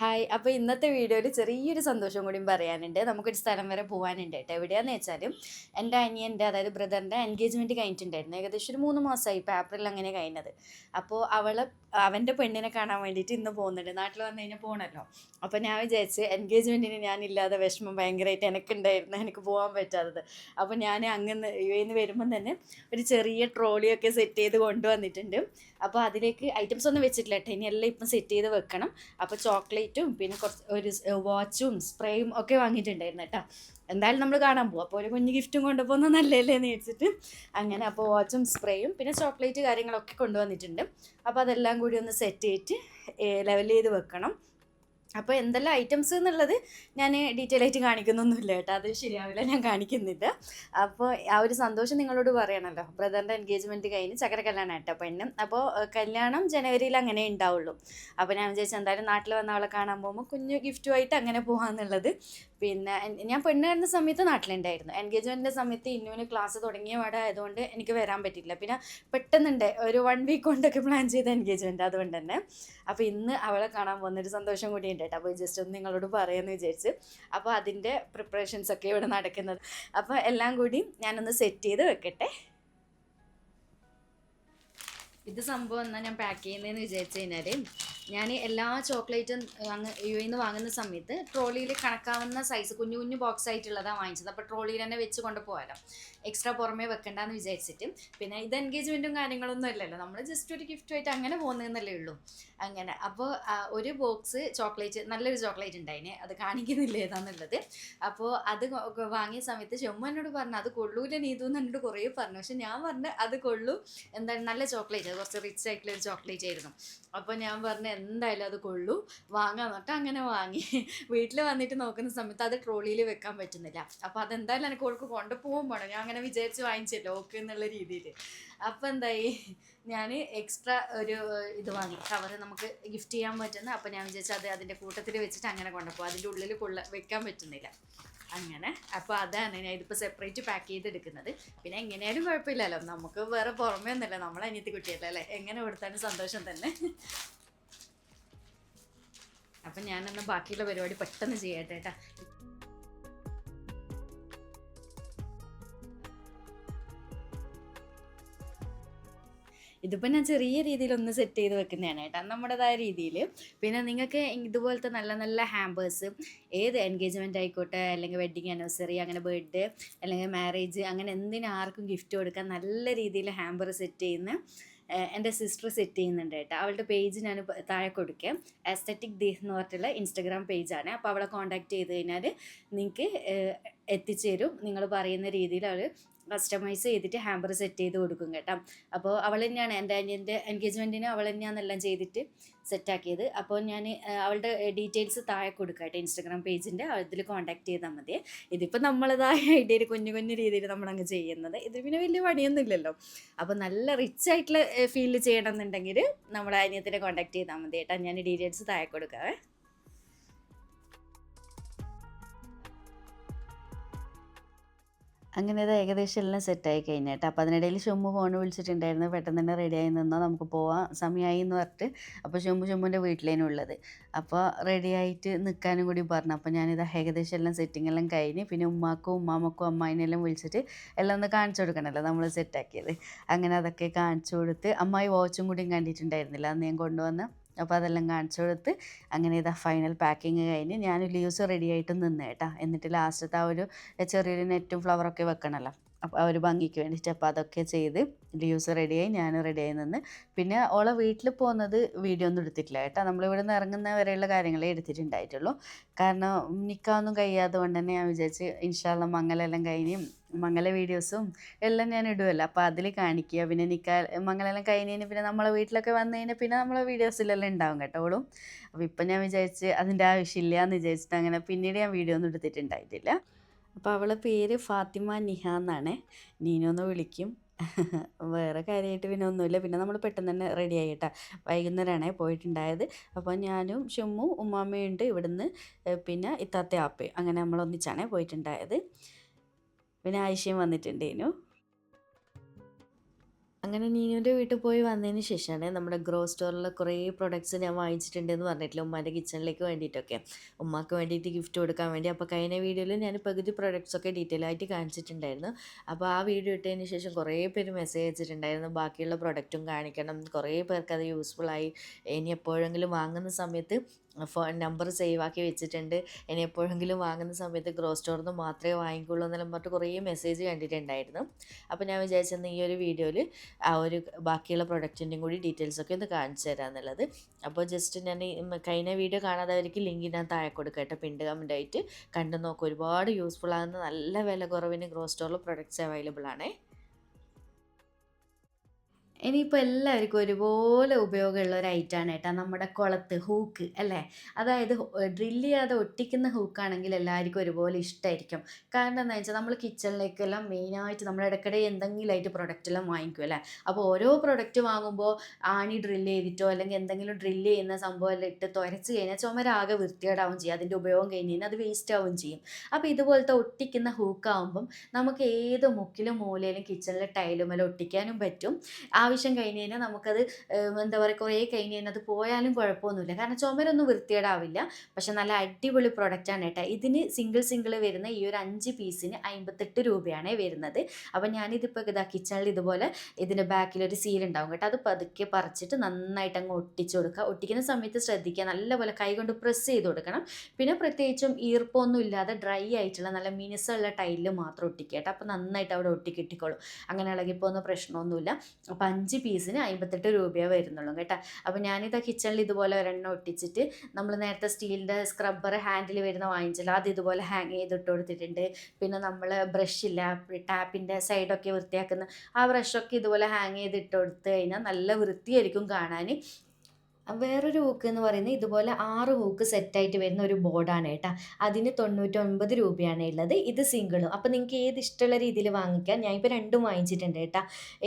Hi. അപ്പോൾ ഇന്നത്തെ വീഡിയോയിൽ ചെറിയൊരു സന്തോഷം കൂടിയും പറയാനുണ്ട്. നമുക്കൊരു സ്ഥലം വരെ പോകാനുണ്ട് കേട്ടോ. എവിടെയാണെന്ന് വെച്ചാലും എന്റെ അനിയന്റെ അതായത് ബ്രദറിന്റെ എൻഗേജ്മെന്റ് കഴിഞ്ഞിട്ടുണ്ടായിരുന്നു. ഏകദേശം ഒരു മൂന്ന് മാസമായി. ഇപ്പോൾ ഏപ്രിൽ അങ്ങനെ കഴിഞ്ഞത്. അപ്പോൾ അവളെ അവന്റെ പെണ്ണിനെ കാണാൻ വേണ്ടിയിട്ട് ഇന്ന് പോകുന്നുണ്ട്. നാട്ടിൽ വന്നു കഴിഞ്ഞാൽ പോകണമല്ലോ അപ്പോൾ ഞാൻ വിചാരിച്ച് എൻഗേജ്മെന്റിന് ഞാനില്ലാതെ വിഷമം ഭയങ്കരമായിട്ട് എനിക്കുണ്ടായിരുന്നു. എനിക്ക് പോകാൻ പറ്റാത്തത്. അപ്പോൾ ഞാൻ അങ്ങനെ യു എന്ന് വരുമ്പം തന്നെ ഒരു ചെറിയ ട്രോളിയൊക്കെ സെറ്റ് ചെയ്ത് കൊണ്ടുവന്നിട്ടുണ്ട്. അപ്പോൾ അതിലേക്ക് ഐറ്റംസ് ഒന്നും വെച്ചിട്ടില്ല കേട്ടോ. എല്ലാം ഇപ്പം സെറ്റ് ചെയ്ത് വെക്കണം. അപ്പോൾ ചോക്ലേറ്റും പിന്നെ കുറച്ച് ഒരു വാച്ചും സ്പ്രേയും ഒക്കെ വാങ്ങിയിട്ടുണ്ടായിരുന്നു കേട്ടോ. എന്തായാലും നമ്മൾ കാണാൻ പോകും അപ്പോൾ ഒരു കുഞ്ഞ് ഗിഫ്റ്റും കൊണ്ടുപോകുന്നത് നല്ലല്ലേ എന്ന് വെച്ചിട്ട് അങ്ങനെ അപ്പോൾ വാച്ചും സ്പ്രേയും പിന്നെ ചോക്ലേറ്റ് കാര്യങ്ങളൊക്കെ കൊണ്ടുവന്നിട്ടുണ്ട്. അപ്പോൾ അതെല്ലാം കൂടി ഒന്ന് സെറ്റ് ചെയ്തിട്ട് ലെവൽ ചെയ്ത് വെക്കണം. അപ്പോൾ എന്തെല്ലാം ഐറ്റംസ് എന്നുള്ളത് ഞാൻ ഡീറ്റെയിൽ ആയിട്ട് കാണിക്കുന്നൊന്നുമില്ല കേട്ടോ. അത് ശരിയാവില്ല ഞാൻ കാണിക്കുന്നില്ല. അപ്പോൾ ആ ഒരു സന്തോഷം നിങ്ങളോട് പറയണല്ലോ. ബ്രദറിന്റെ എൻഗേജ്മെന്റ് കഴിഞ്ഞ് ചക്കര കല്യാണം കേട്ടോ പെണ്ണ്. അപ്പോൾ കല്യാണം ജനുവരിയിൽ അങ്ങനെ ഉണ്ടാവുള്ളൂ. അപ്പോൾ ഞാൻ വിചാരിച്ചു എന്തായാലും നാട്ടിൽ വന്ന അവളെ കാണാൻ പോകുമ്പോൾ കുഞ്ഞു ഗിഫ്റ്റുമായിട്ട് അങ്ങനെ പോകാമെന്നുള്ളത് പിന്നെ ഞാൻ പെണ്ണ് വരുന്ന സമയത്ത് നാട്ടിലുണ്ടായിരുന്നു. എൻഗേജ്മെന്റിന്റെ സമയത്ത് ഇന്നുവിന് ക്ലാസ് തുടങ്ങിയ പാടെ ആയതുകൊണ്ട് എനിക്ക് വരാൻ പറ്റിയില്ല. പിന്നെ പെട്ടെന്നുണ്ട് ഒരു വൺ വീക്ക് കൊണ്ടൊക്കെ പ്ലാൻ ചെയ്ത എൻഗേജ്മെന്റ് അതുകൊണ്ട് തന്നെ അപ്പോൾ ഇന്ന് അവളെ കാണാൻ പോകുന്നൊരു സന്തോഷം കൂടി ഉണ്ട് കേട്ടോ. അപ്പോൾ ജസ്റ്റ് ഒന്ന് നിങ്ങളോട് പറയാമെന്ന് വിചാരിച്ച്. അപ്പോൾ അതിന്റെ പ്രിപ്പറേഷൻസ് ഒക്കെ ഇവിടെ നടക്കുന്നത്. അപ്പോൾ എല്ലാം കൂടി ഞാനൊന്ന് സെറ്റ് ചെയ്ത് വെക്കട്ടെ. ഇത് സംഭവം എന്നാൽ ഞാൻ പാക്ക് ചെയ്യുന്നതെന്ന് വിചാരിച്ചു കഴിഞ്ഞാൽ ഞാൻ എല്ലാ ചോക്ലേറ്റും അങ്ങ് യു നിന്ന് വാങ്ങുന്ന സമയത്ത് ട്രോളിയിൽ കണക്കാവുന്ന സൈസ് കുഞ്ഞു കുഞ്ഞു ബോക്സ് ആയിട്ടുള്ളതാണ് വാങ്ങിച്ചത്. അപ്പോൾ ട്രോളിയിൽ തന്നെ വെച്ച് കൊണ്ട് പോകാലോ എക്സ്ട്രാ പുറമേ വെക്കണ്ടെന്ന് വിചാരിച്ചിട്ട്. പിന്നെ ഇത് എൻഗേജ്മെന്റും കാര്യങ്ങളൊന്നും അല്ലല്ലോ. നമ്മൾ ജസ്റ്റ് ഒരു ഗിഫ്റ്റ് ആയിട്ട് അങ്ങനെ പോകുന്നതെന്നല്ലേ ഉള്ളൂ. അങ്ങനെ. അപ്പോൾ ഒരു ബോക്സ് ചോക്ലേറ്റ് നല്ലൊരു ചോക്ലേറ്റ് ഉണ്ടായിന്. അത് കാണിക്കുന്നില്ല ഏതാന്നുള്ളത്. അപ്പോൾ അത് വാങ്ങിയ സമയത്ത് ചെമ്മനോട് പറഞ്ഞു അത് കൊള്ളൂല നീതു എന്ന് എന്നോട് കുറേ പറഞ്ഞു. പക്ഷെ ഞാൻ പറഞ്ഞു അത് കൊള്ളൂ. എന്താണ് നല്ല ചോക്ലേറ്റ്. കുറച്ച് റിച്ച് ആയിട്ടുള്ള ഒരു ചോക്ലേറ്റ് ആയിരുന്നു. അപ്പോൾ ഞാൻ പറഞ്ഞു എന്തായാലും അത് കൊള്ളൂ. വാങ്ങാൻ എന്നിട്ട് അങ്ങനെ വാങ്ങി. വീട്ടിൽ വന്നിട്ട് നോക്കുന്ന സമയത്ത് അത് ട്രോളിയിൽ വെക്കാൻ പറ്റുന്നില്ല. അപ്പോൾ അതെന്തായാലും എനിക്ക് ഓൾക്ക് കൊണ്ടുപോകാൻ വേണം ഞാൻ അങ്ങനെ വിചാരിച്ച് വാങ്ങിച്ചല്ലോ ഓക്കെ എന്നുള്ള രീതിയിൽ അപ്പോൾ എന്തായി? ഞാൻ എക്സ്ട്രാ ഒരു ഇത് വാങ്ങി. കവർ നമുക്ക് ഗിഫ്റ്റ് ചെയ്യാൻ പറ്റുന്ന അപ്പോൾ ഞാൻ വിചാരിച്ചു അത് അതിന്റെ കൂട്ടത്തിൽ വെച്ചിട്ട് അങ്ങനെ കൊണ്ടുപോകും അതിന്റെ ഉള്ളിൽ കൊള്ള വെക്കാൻ പറ്റുന്നില്ല. അങ്ങനെ. അപ്പോൾ അതാണ് ഞാൻ ഇതിപ്പോൾ സെപ്പറേറ്റ് പാക്ക് ചെയ്തെടുക്കുന്നത്. പിന്നെ എങ്ങനെയാലും കുഴപ്പമില്ലല്ലോ. നമുക്ക് വേറെ പുറമേ ഒന്നുമില്ല. നമ്മളെ അനിയത്തി കുട്ടിയല്ലേ അല്ലേ? എങ്ങനെ കൊടുത്താലും സന്തോഷം തന്നെ. അപ്പം ഞാനെന്നാൽ ബാക്കിയുള്ള പരിപാടി പെട്ടെന്ന് ചെയ്യട്ടെ കേട്ടാ. ഇതിപ്പോൾ ഞാൻ ചെറിയ രീതിയിൽ ഒന്ന് സെറ്റ് ചെയ്ത് വെക്കുന്നതാണ് കേട്ടോ. നമ്മുടേതായ രീതിയിൽ പിന്നെ നിങ്ങൾക്ക് ഇതുപോലത്തെ നല്ല നല്ല ഹാമ്പേഴ്സ് ഏത് എൻഗേജ്മെന്റ് ആയിക്കോട്ടെ അല്ലെങ്കിൽ വെഡ്ഡിങ് ആനിവേഴ്സറി അങ്ങനെ ബർത്ത്ഡേ അല്ലെങ്കിൽ മാരേജ് അങ്ങനെ എന്തിനാർക്കും ഗിഫ്റ്റ് കൊടുക്കാൻ നല്ല രീതിയിൽ ഹാമ്പർ സെറ്റ് ചെയ്യുന്ന എന്റെ സിസ്റ്റർ സെറ്റ് ചെയ്യുന്നുണ്ട് കേട്ടോ. അവളുടെ പേജ് ഞാൻ താഴെ കൊടുക്കാം. ആസ്തറ്റിക് ദീഹ് എന്ന് പറഞ്ഞിട്ടുള്ള ഇൻസ്റ്റഗ്രാം പേജാണ് അപ്പോൾ അവളെ കോൺടാക്ട് ചെയ്ത് കഴിഞ്ഞാൽ നിങ്ങൾക്ക് എത്തിച്ചേരും. നിങ്ങൾ പറയുന്ന രീതിയിൽ അവൾ കസ്റ്റമൈസ് ചെയ്തിട്ട് ഹാമ്പർ സെറ്റ് ചെയ്ത് കൊടുക്കും കേട്ടോ. അപ്പോൾ അവൾ തന്നെയാണ് എന്റെ അനിയന്റെ എൻഗേജ്മെന്റിന് അവൾ തന്നെയാണ് എല്ലാം ചെയ്തിട്ട് സെറ്റാക്കിയത് അപ്പോൾ ഞാൻ അവളുടെ ഡീറ്റെയിൽസ് താഴെ കൊടുക്കാം കേട്ടോ ഇൻസ്റ്റഗ്രാം പേജിന്റെ അതിൽ കോൺടാക്ട് ചെയ്താൽ മതി. ഇതിപ്പോൾ നമ്മളതായ ഐഡിയയിൽ കുഞ്ഞു കുഞ്ഞു രീതിയിൽ നമ്മളങ്ങ് ചെയ്യുന്നത്. ഇത് പിന്നെ വലിയ പണിയൊന്നും ഇല്ലല്ലോ. അപ്പോൾ നല്ല റിച്ച് ആയിട്ടുള്ള ഫീൽ ചെയ്യണമെന്നുണ്ടെങ്കിൽ നമ്മളെ അനിയത്തിനെ കോൺടാക്ട് ചെയ്താൽ മതി കേട്ടോ. ഞാൻ ഡീറ്റെയിൽസ് താഴെ കൊടുക്കാവേ അങ്ങനെ അത് ഏകദേശം എല്ലാം സെറ്റായി കഴിഞ്ഞിട്ട് അപ്പോൾ അതിനിടയിൽ ഷുമ്മു ഫോൺ വിളിച്ചിട്ടുണ്ടായിരുന്നു. പെട്ടെന്ന് തന്നെ റെഡിയായി നിന്നോ? നമുക്ക് പോവാം. സമയമായി എന്ന് പറഞ്ഞിട്ട് അപ്പോൾ ഷുമ്മു ഷുമ്മുന്റെ വീട്ടിലേനും ഉള്ളത് അപ്പോൾ റെഡിയായിട്ട് നിൽക്കാനും കൂടി പറഞ്ഞു. അപ്പോൾ ഞാനിത് ഏകദേശം എല്ലാം സെറ്റിംഗ് എല്ലാം കഴിഞ്ഞ് പിന്നെ ഉമ്മാക്കും ഉമ്മാമക്കും അമ്മായിനെല്ലാം വിളിച്ചിട്ട് എല്ലാം ഒന്ന് കാണിച്ചു കൊടുക്കണമല്ലോ നമ്മൾ സെറ്റാക്കിയത് അങ്ങനെ അതൊക്കെ കാണിച്ചു കൊടുത്ത് അമ്മായി വാച്ചും കൂടിയും കണ്ടിട്ടുണ്ടായിരുന്നില്ല. അന്ന് ഞാൻ കൊണ്ടുവന്ന് അപ്പോൾ അതെല്ലാം കാണിച്ചു കൊടുത്ത് അങ്ങനെ ഇതാ ഫൈനൽ പാക്കിങ് കഴിഞ്ഞ് ഞാൻ ലീവ്സ് റെഡി ആയിട്ട് നിന്ന് കേട്ടോ. എന്നിട്ട് ലാസ്റ്റത്തെ ആ ഒരു ചെറിയൊരു നെറ്റും ഫ്ലവറൊക്കെ വെക്കണമല്ലോ അപ്പോൾ ഒരു ഭംഗിക്ക് വേണ്ടിയിട്ട് അപ്പോൾ അതൊക്കെ ചെയ്ത് ലീവ്സ് റെഡിയായി ഞാൻ റെഡിയായി നിന്ന്. പിന്നെ ഓളെ വീട്ടിൽ പോകുന്നത് വീഡിയോ ഒന്നും എടുത്തിട്ടില്ല കേട്ടോ. നമ്മളിവിടെ നിന്ന് ഇറങ്ങുന്ന വരെയുള്ള കാര്യങ്ങളേ എടുത്തിട്ടുണ്ടായിട്ടുള്ളൂ. കാരണം നിൽക്കാനൊന്നും കഴിയാതെ കൊണ്ട് തന്നെ ഞാൻ വിചാരിച്ച് ഇൻഷാല്ല മംഗലെല്ലാം കഴിഞ്ഞും മംഗല വീഡിയോസും എല്ലാം ഞാൻ ഇടുമല്ലോ അപ്പോൾ അതിൽ കാണിക്കുക. പിന്നെ നിൽക്കാൻ മംഗലെല്ലാം കഴിഞ്ഞതിന് പിന്നെ നമ്മളെ വീട്ടിലൊക്കെ വന്നു കഴിഞ്ഞാൽ പിന്നെ നമ്മളെ വീഡിയോസിലെല്ലാം ഉണ്ടാവും കേട്ടോ ഓളും. അപ്പോൾ ഇപ്പം ഞാൻ വിചാരിച്ച് അതിന്റെ ആവശ്യമില്ല എന്ന് വിചാരിച്ചിട്ട് അങ്ങനെ പിന്നീട് ഞാൻ വീഡിയോ ഒന്നും എടുത്തിട്ടുണ്ടായിട്ടില്ല. അപ്പോൾ അവളെ പേര് ഫാത്തിമ നിഹ എന്നാണ്. നീനു എന്ന് വിളിക്കും. വേറെ കാര്യമായിട്ട് പിന്നെ ഒന്നുമില്ല. പിന്നെ നമ്മൾ പെട്ടെന്ന് തന്നെ റെഡി ആയിട്ടാ വൈകുന്നേരമാണേ പോയിട്ടുണ്ടായത്. അപ്പോൾ ഞാനും ഷുമ്മു ഉമ്മാമ്മയുണ്ട് ഇവിടുന്ന് പിന്നെ ഇത്താത്ത ആപ്പയും അങ്ങനെ നമ്മൾ ഒന്നിച്ചാണേ പോയിട്ടുണ്ടായത്. പിന്നെ ആയിഷയും വന്നിട്ടുണ്ടേനു. അങ്ങനെ നീനുവിന്റെ വീട്ടിൽ പോയി വന്നതിന് ശേഷമാണ് നമ്മുടെ ഗ്രോ സ്റ്റോറിലെ കുറേ പ്രൊഡക്ട്സ് ഞാൻ വാങ്ങിച്ചിട്ടുണ്ടെന്ന് പറഞ്ഞിട്ടില്ല ഉമ്മാന്റെ കിച്ചണിലേക്ക് വേണ്ടിയിട്ടൊക്കെ. ഉമ്മാക്ക് വേണ്ടിയിട്ട് ഗിഫ്റ്റ് കൊടുക്കാൻ വേണ്ടി. അപ്പോൾ കഴിഞ്ഞ വീഡിയോയിൽ ഞാൻ പകുതി പ്രൊഡക്ട്സൊക്കെ ഡീറ്റെയിൽ ആയിട്ട് കാണിച്ചിട്ടുണ്ടായിരുന്നു. അപ്പോൾ ആ വീഡിയോ ഇട്ടതിന് ശേഷം കുറേ പേര് മെസ്സേജ് അയച്ചിട്ടുണ്ടായിരുന്നു. ബാക്കിയുള്ള പ്രൊഡക്റ്റും കാണിക്കണം. കുറേ പേർക്ക് അത് ആയി. ഇനി എപ്പോഴെങ്കിലും വാങ്ങുന്ന സമയത്ത് ഫോൺ നമ്പർ സേവ് ആക്കി വെച്ചിട്ടുണ്ട്. ഇനി എപ്പോഴെങ്കിലും വാങ്ങുന്ന സമയത്ത് ഗ്രോ സ്റ്റോറിൽ നിന്ന് മാത്രമേ വാങ്ങിക്കുള്ളൂ എന്നെല്ലാം പറഞ്ഞിട്ട് കുറേ മെസ്സേജ് കണ്ടിട്ടുണ്ടായിരുന്നു. അപ്പോൾ ഞാൻ വിചാരിച്ചെന്ന് ഈ ഒരു വീഡിയോയിൽ ആ ഒരു ബാക്കിയുള്ള പ്രൊഡക്റ്റിന്റെയും കൂടി ഡീറ്റെയിൽസ് ഒക്കെ ഒന്ന് കാണിച്ചു തരാമെന്നുള്ളത് അപ്പോൾ ജസ്റ്റ് ഞാൻ കഴിഞ്ഞ വീഡിയോ കാണാത്തവർക്ക് ലിങ്ക് ഞാൻ താഴെ കൊടുക്കട്ടെ പിൻഡ് കമന്റ് ആയിട്ട് കണ്ടു നോക്കും. ഒരുപാട് യൂസ്ഫുൾ ആകുന്ന നല്ല വില കുറവിന് ഗ്രോ സ്റ്റോറിൽ പ്രൊഡക്ട്സ് അവൈലബിൾ ആണേ. ഇനിയിപ്പോൾ എല്ലാവർക്കും ഒരുപോലെ ഉപയോഗമുള്ള ഒരു ഐറ്റമാണ് കേട്ടോ നമ്മുടെ കുളത്ത് ഹൂക്ക് അല്ലേ? അതായത് ഡ്രില്ല് ചെയ്യാതെ ഒട്ടിക്കുന്ന ഹൂക്കാണെങ്കിൽ എല്ലാവർക്കും ഒരുപോലെ ഇഷ്ടമായിരിക്കും കാരണം എന്താ വെച്ചാൽ നമ്മൾ കിച്ചണിലേക്കെല്ലാം മെയിനായിട്ട് നമ്മൾ ഇടയ്ക്കിടെ എന്തെങ്കിലുമായിട്ട് പ്രൊഡക്റ്റ് എല്ലാം വാങ്ങിക്കും അല്ലേ? അപ്പോൾ ഓരോ പ്രൊഡക്റ്റ് വാങ്ങുമ്പോൾ ആണി ഡ്രില്ല് ചെയ്തിട്ടോ അല്ലെങ്കിൽ എന്തെങ്കിലും ഡ്രില്ല് ചെയ്യുന്ന സംഭവം എല്ലാം ഇട്ട് തുരച്ച് കഴിഞ്ഞാൽ ചുമരാകെ വൃത്തികേടാവും ചെയ്യും. അതിന്റെ ഉപയോഗം കഴിഞ്ഞ് കഴിഞ്ഞാൽ അത് വേസ്റ്റ് ആവുകയും ചെയ്യും. അപ്പോൾ ഇതുപോലത്തെ ഒട്ടിക്കുന്ന ഹൂക്കാവുമ്പം നമുക്ക് ഏത് മുക്കിലും മൂലയിലും കിച്ചണിലെ ടൈലുമെല്ലാം ഒട്ടിക്കാനും പറ്റും. ആവശ്യം കഴിഞ്ഞ് കഴിഞ്ഞാൽ നമുക്കത് എന്താ പറയുക കുറേ കഴിഞ്ഞ് കഴിഞ്ഞാൽ അത് പോയാലും കുഴപ്പമൊന്നുമില്ല. കാരണം ചുമരൊന്നും വൃത്തികേടാവില്ല. പക്ഷെ നല്ല അടിപൊളി പ്രൊഡക്റ്റാണ് കേട്ടോ. ഇതിന് സിംഗിൾ സിംഗിൾ വരുന്ന ഈ ഒരു അഞ്ച് പീസിന് അമ്പത്തെട്ട് രൂപയാണ് വരുന്നത്. അപ്പം ഞാനിതിപ്പോൾ ഇതാ കിച്ചണിൽ ഇതുപോലെ ഇതിന്റെ ബാക്കിലൊരു സീൽ ഉണ്ടാവും കേട്ടോ. അത് പതുക്കെ പറിച്ചിട്ട് നന്നായിട്ട് അങ്ങ് ഒട്ടിച്ചു കൊടുക്കുക. ഒട്ടിക്കുന്ന സമയത്ത് ശ്രദ്ധിക്കുക. നല്ലപോലെ കൈകൊണ്ട് പ്രസ് ചെയ്ത് കൊടുക്കണം. പിന്നെ പ്രത്യേകിച്ചും ഈർപ്പമൊന്നും ഇല്ലാതെ ഡ്രൈ ആയിട്ടുള്ള നല്ല മിനുസമുള്ള ടൈലിൽ മാത്രം ഒട്ടിക്കുക കേട്ടോ. അപ്പോൾ നന്നായിട്ട് അവിടെ ഒട്ടിക്കിട്ടിക്കോളും. അങ്ങനെ ഇളകിപ്പോകുന്ന പ്രശ്നമൊന്നുമില്ല. അപ്പോൾ പീസിന് അമ്പത്തെട്ട് രൂപയേ വരുന്നുള്ളൂ കേട്ടോ. അപ്പോൾ ഞാനിത് കിച്ചണിൽ ഇതുപോലെ ഒരെണ്ണം ഒട്ടിച്ചിട്ട് നമ്മൾ നേരത്തെ സ്റ്റീലിന്റെ സ്ക്രബ്ബർ ഹാൻഡിൽ വരുന്ന വാങ്ങിച്ചില്ല അത് ഇതുപോലെ ഹാങ് ചെയ്തിട്ട് കൊടുത്തിട്ടുണ്ട്. പിന്നെ നമ്മൾ ബ്രഷില്ല ടാപ്പിന്റെ സൈഡൊക്കെ വൃത്തിയാക്കുന്ന ആ ബ്രഷൊക്കെ ഇതുപോലെ ഹാങ് ചെയ്തിട്ട് കൊടുത്തു കഴിഞ്ഞാൽ നല്ല വൃത്തിയായിരിക്കും കാണാൻ വേറൊരു ഹൂക്ക് എന്ന് പറയുന്നത് ഇതുപോലെ ആറ് ഹൂക്ക് സെറ്റായിട്ട് വരുന്ന ഒരു ബോർഡാണ് കേട്ടോ. അതിന് തൊണ്ണൂറ്റൊൻപത് രൂപയാണ് ഉള്ളത്. ഇത് സിംഗിളും അപ്പോൾ നിങ്ങൾക്ക് ഏത് ഇഷ്ടമുള്ള രീതിയിൽ വാങ്ങിക്കാം? ഞാൻ ഇപ്പോൾ രണ്ടും വാങ്ങിച്ചിട്ടുണ്ട് കേട്ടോ.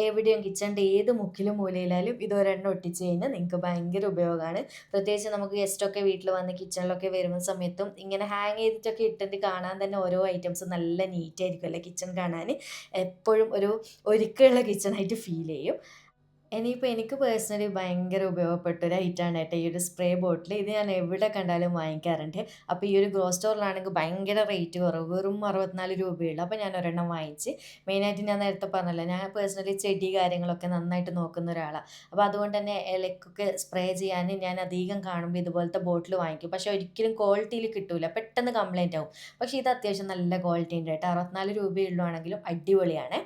എവിടെയും കിച്ചണിന്റെ ഏത് മുക്കിലും മൂലയിലായാലും ഇത് ഒരെണ്ണം ഒട്ടിച്ച് കഴിഞ്ഞാൽ നിങ്ങൾക്ക് ഭയങ്കര ഉപയോഗമാണ്. പ്രത്യേകിച്ച് നമുക്ക് ഗസ്റ്റൊക്കെ വീട്ടിൽ വന്ന് കിച്ചണിലൊക്കെ വരുന്ന സമയത്തും ഇങ്ങനെ ഹാങ് ചെയ്തിട്ടൊക്കെ ഇട്ടിട്ട് കാണാൻ തന്നെ ഓരോ ഐറ്റംസ് നല്ല നീറ്റായിരിക്കും അല്ലേ? കിച്ചൺ കാണാൻ. എപ്പോഴും ഒരു ഒരുക്കമുള്ള കിച്ചണായിട്ട് ഫീൽ ചെയ്യും. ഇനിയിപ്പോൾ എനിക്ക് പേഴ്സണലി ഭയങ്കര ഉപയോഗപ്പെട്ട ഒരു ഐറ്റമാണ് കേട്ടോ. ഈ ഒരു സ്പ്രേ ബോട്ടിൽ ഇത് ഞാൻ എവിടെ കണ്ടാലും വാങ്ങിക്കാറുണ്ട്. അപ്പോൾ ഈ ഒരു ഗ്രോ സ്റ്റോറിലാണെങ്കിൽ ഭയങ്കര റേറ്റ് കുറവ്. വെറും അറുപത്തിനാല് രൂപയുള്ളൂ. അപ്പോൾ ഞാൻ ഒരെണ്ണം വാങ്ങിച്ച്. മെയിനായിട്ട് ഞാൻ നേരത്തെ പറഞ്ഞല്ലോ ഞാൻ പേഴ്സണലി ചെടി കാര്യങ്ങളൊക്കെ നന്നായിട്ട് നോക്കുന്ന ഒരാളാണ് അപ്പോൾ അതുകൊണ്ട് തന്നെ ഇലക്കൊക്കെ സ്പ്രേ ചെയ്യാൻ ഞാൻ അധികം കാണുമ്പോൾ ഇതുപോലത്തെ ബോട്ടിൽ വാങ്ങിക്കും. പക്ഷേ ഒരിക്കലും ക്വാളിറ്റിയിൽ കിട്ടില്ല പെട്ടെന്ന് കംപ്ലൈന്റ് ആവും. പക്ഷേ ഇത് അത്യാവശ്യം നല്ല ക്വാളിറ്റി ഉണ്ട് കേട്ടോ. അറുപത്തിനാല് രൂപയുള്ളൂ ആണെങ്കിലും അടിപൊളിയാണ്.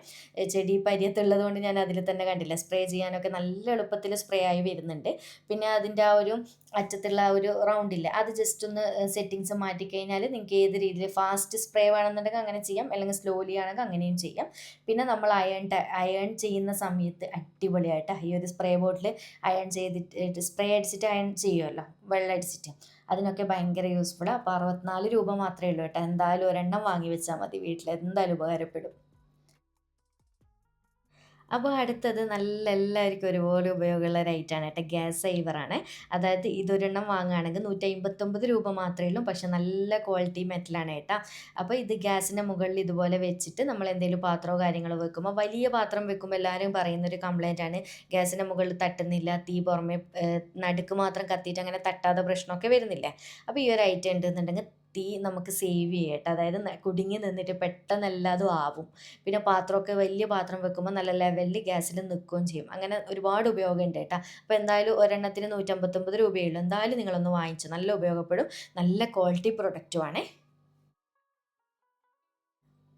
ചെടി പരിയത്തുള്ളത് കൊണ്ട് ഞാൻ അതിൽ തന്നെ കണ്ടില്ല. സ്പ്രേ ചെയ്യാൻ ചെയ്യാനൊക്കെ നല്ല എളുപ്പത്തിൽ സ്പ്രേ ആയി വരുന്നുണ്ട്. പിന്നെ അതിന്റെ ആ ഒരു അറ്റത്തുള്ള ഒരു റൗണ്ട് ഇല്ല അത് ജസ്റ്റ് ഒന്ന് സെറ്റിങ്സ് മാറ്റി കഴിഞ്ഞാൽ നിങ്ങൾക്ക് ഏത് രീതിയിൽ ഫാസ്റ്റ് സ്പ്രേ വേണമെന്നുണ്ടെങ്കിൽ അങ്ങനെ ചെയ്യാം അല്ലെങ്കിൽ സ്ലോലി ആണെങ്കിൽ അങ്ങനെയും ചെയ്യാം. പിന്നെ നമ്മൾ അയൺ അയൺ ചെയ്യുന്ന സമയത്ത് അടിപൊളിയായിട്ട് ഈ ഒരു സ്പ്രേ ബോട്ടിൽ അയൺ ചെയ്തിട്ട് സ്പ്രേ അടിച്ചിട്ട് അയൺ ചെയ്യുമല്ലോ വെള്ളം അടിച്ചിട്ട്. അതിനൊക്കെ ഭയങ്കര യൂസ്ഫുൾ അപ്പോൾ അറുപത്തിനാല് രൂപ മാത്രമേ ഉള്ളൂ കേട്ടോ. എന്തായാലും ഒരെണ്ണം വാങ്ങി വെച്ചാൽ മതി വീട്ടിൽ എന്തായാലും ഉപകാരപ്പെടും. അപ്പോൾ അടുത്തത് നല്ല എല്ലാവർക്കും ഒരുപോലെ ഉപയോഗമുള്ള ഐറ്റമാണ് കേട്ടോ. ഗ്യാസ് സേവറാണ് അതായത് ഇതൊരെണ്ണം വാങ്ങുകയാണെങ്കിൽ നൂറ്റി അമ്പത്തൊമ്പത് രൂപ മാത്രമേ ഉള്ളൂ. പക്ഷേ നല്ല ക്വാളിറ്റി മെറ്റലാണ് കേട്ടോ. അപ്പോൾ ഇത് ഗ്യാസിന്റെ മുകളിൽ ഇതുപോലെ വെച്ചിട്ട് നമ്മൾ എന്തെങ്കിലും പാത്രമോ കാര്യങ്ങളോ വെക്കുമ്പോൾ വലിയ പാത്രം വെക്കുമ്പോൾ എല്ലാവരും പറയുന്നൊരു ആണ്. ഗ്യാസിന്റെ മുകളിൽ തട്ടുന്നില്ല തീ പുറമെ നടുക്ക് മാത്രം കത്തിയിട്ട് അങ്ങനെ തട്ടാതെ പ്രശ്നമൊക്കെ വരുന്നില്ല. അപ്പോൾ ഈ ഒരു ഐറ്റം ഉണ്ടെന്നുണ്ടെങ്കിൽ തീ നമുക്ക് സേവ് ചെയ്യാം കേട്ടോ അതായത് കുടുങ്ങി നിന്നിട്ട് പെട്ടെന്ന് എല്ലാതും ആവും. പിന്നെ പാത്രമൊക്കെ വലിയ പാത്രം വെക്കുമ്പോൾ നല്ല ലെവലിൽ ഗ്യാസിൽ നിൽക്കുകയും ചെയ്യും. അങ്ങനെ ഒരുപാട് ഉപയോഗമുണ്ട് കേട്ടോ. അപ്പോൾ എന്തായാലും ഒരെണ്ണത്തിന് നൂറ്റമ്പത്തൊമ്പത് രൂപയുള്ളൂ എന്തായാലും നിങ്ങളൊന്ന് വാങ്ങിച്ചു. നല്ല ഉപയോഗപ്പെടും. നല്ല ക്വാളിറ്റി പ്രൊഡക്റ്റുമാണേ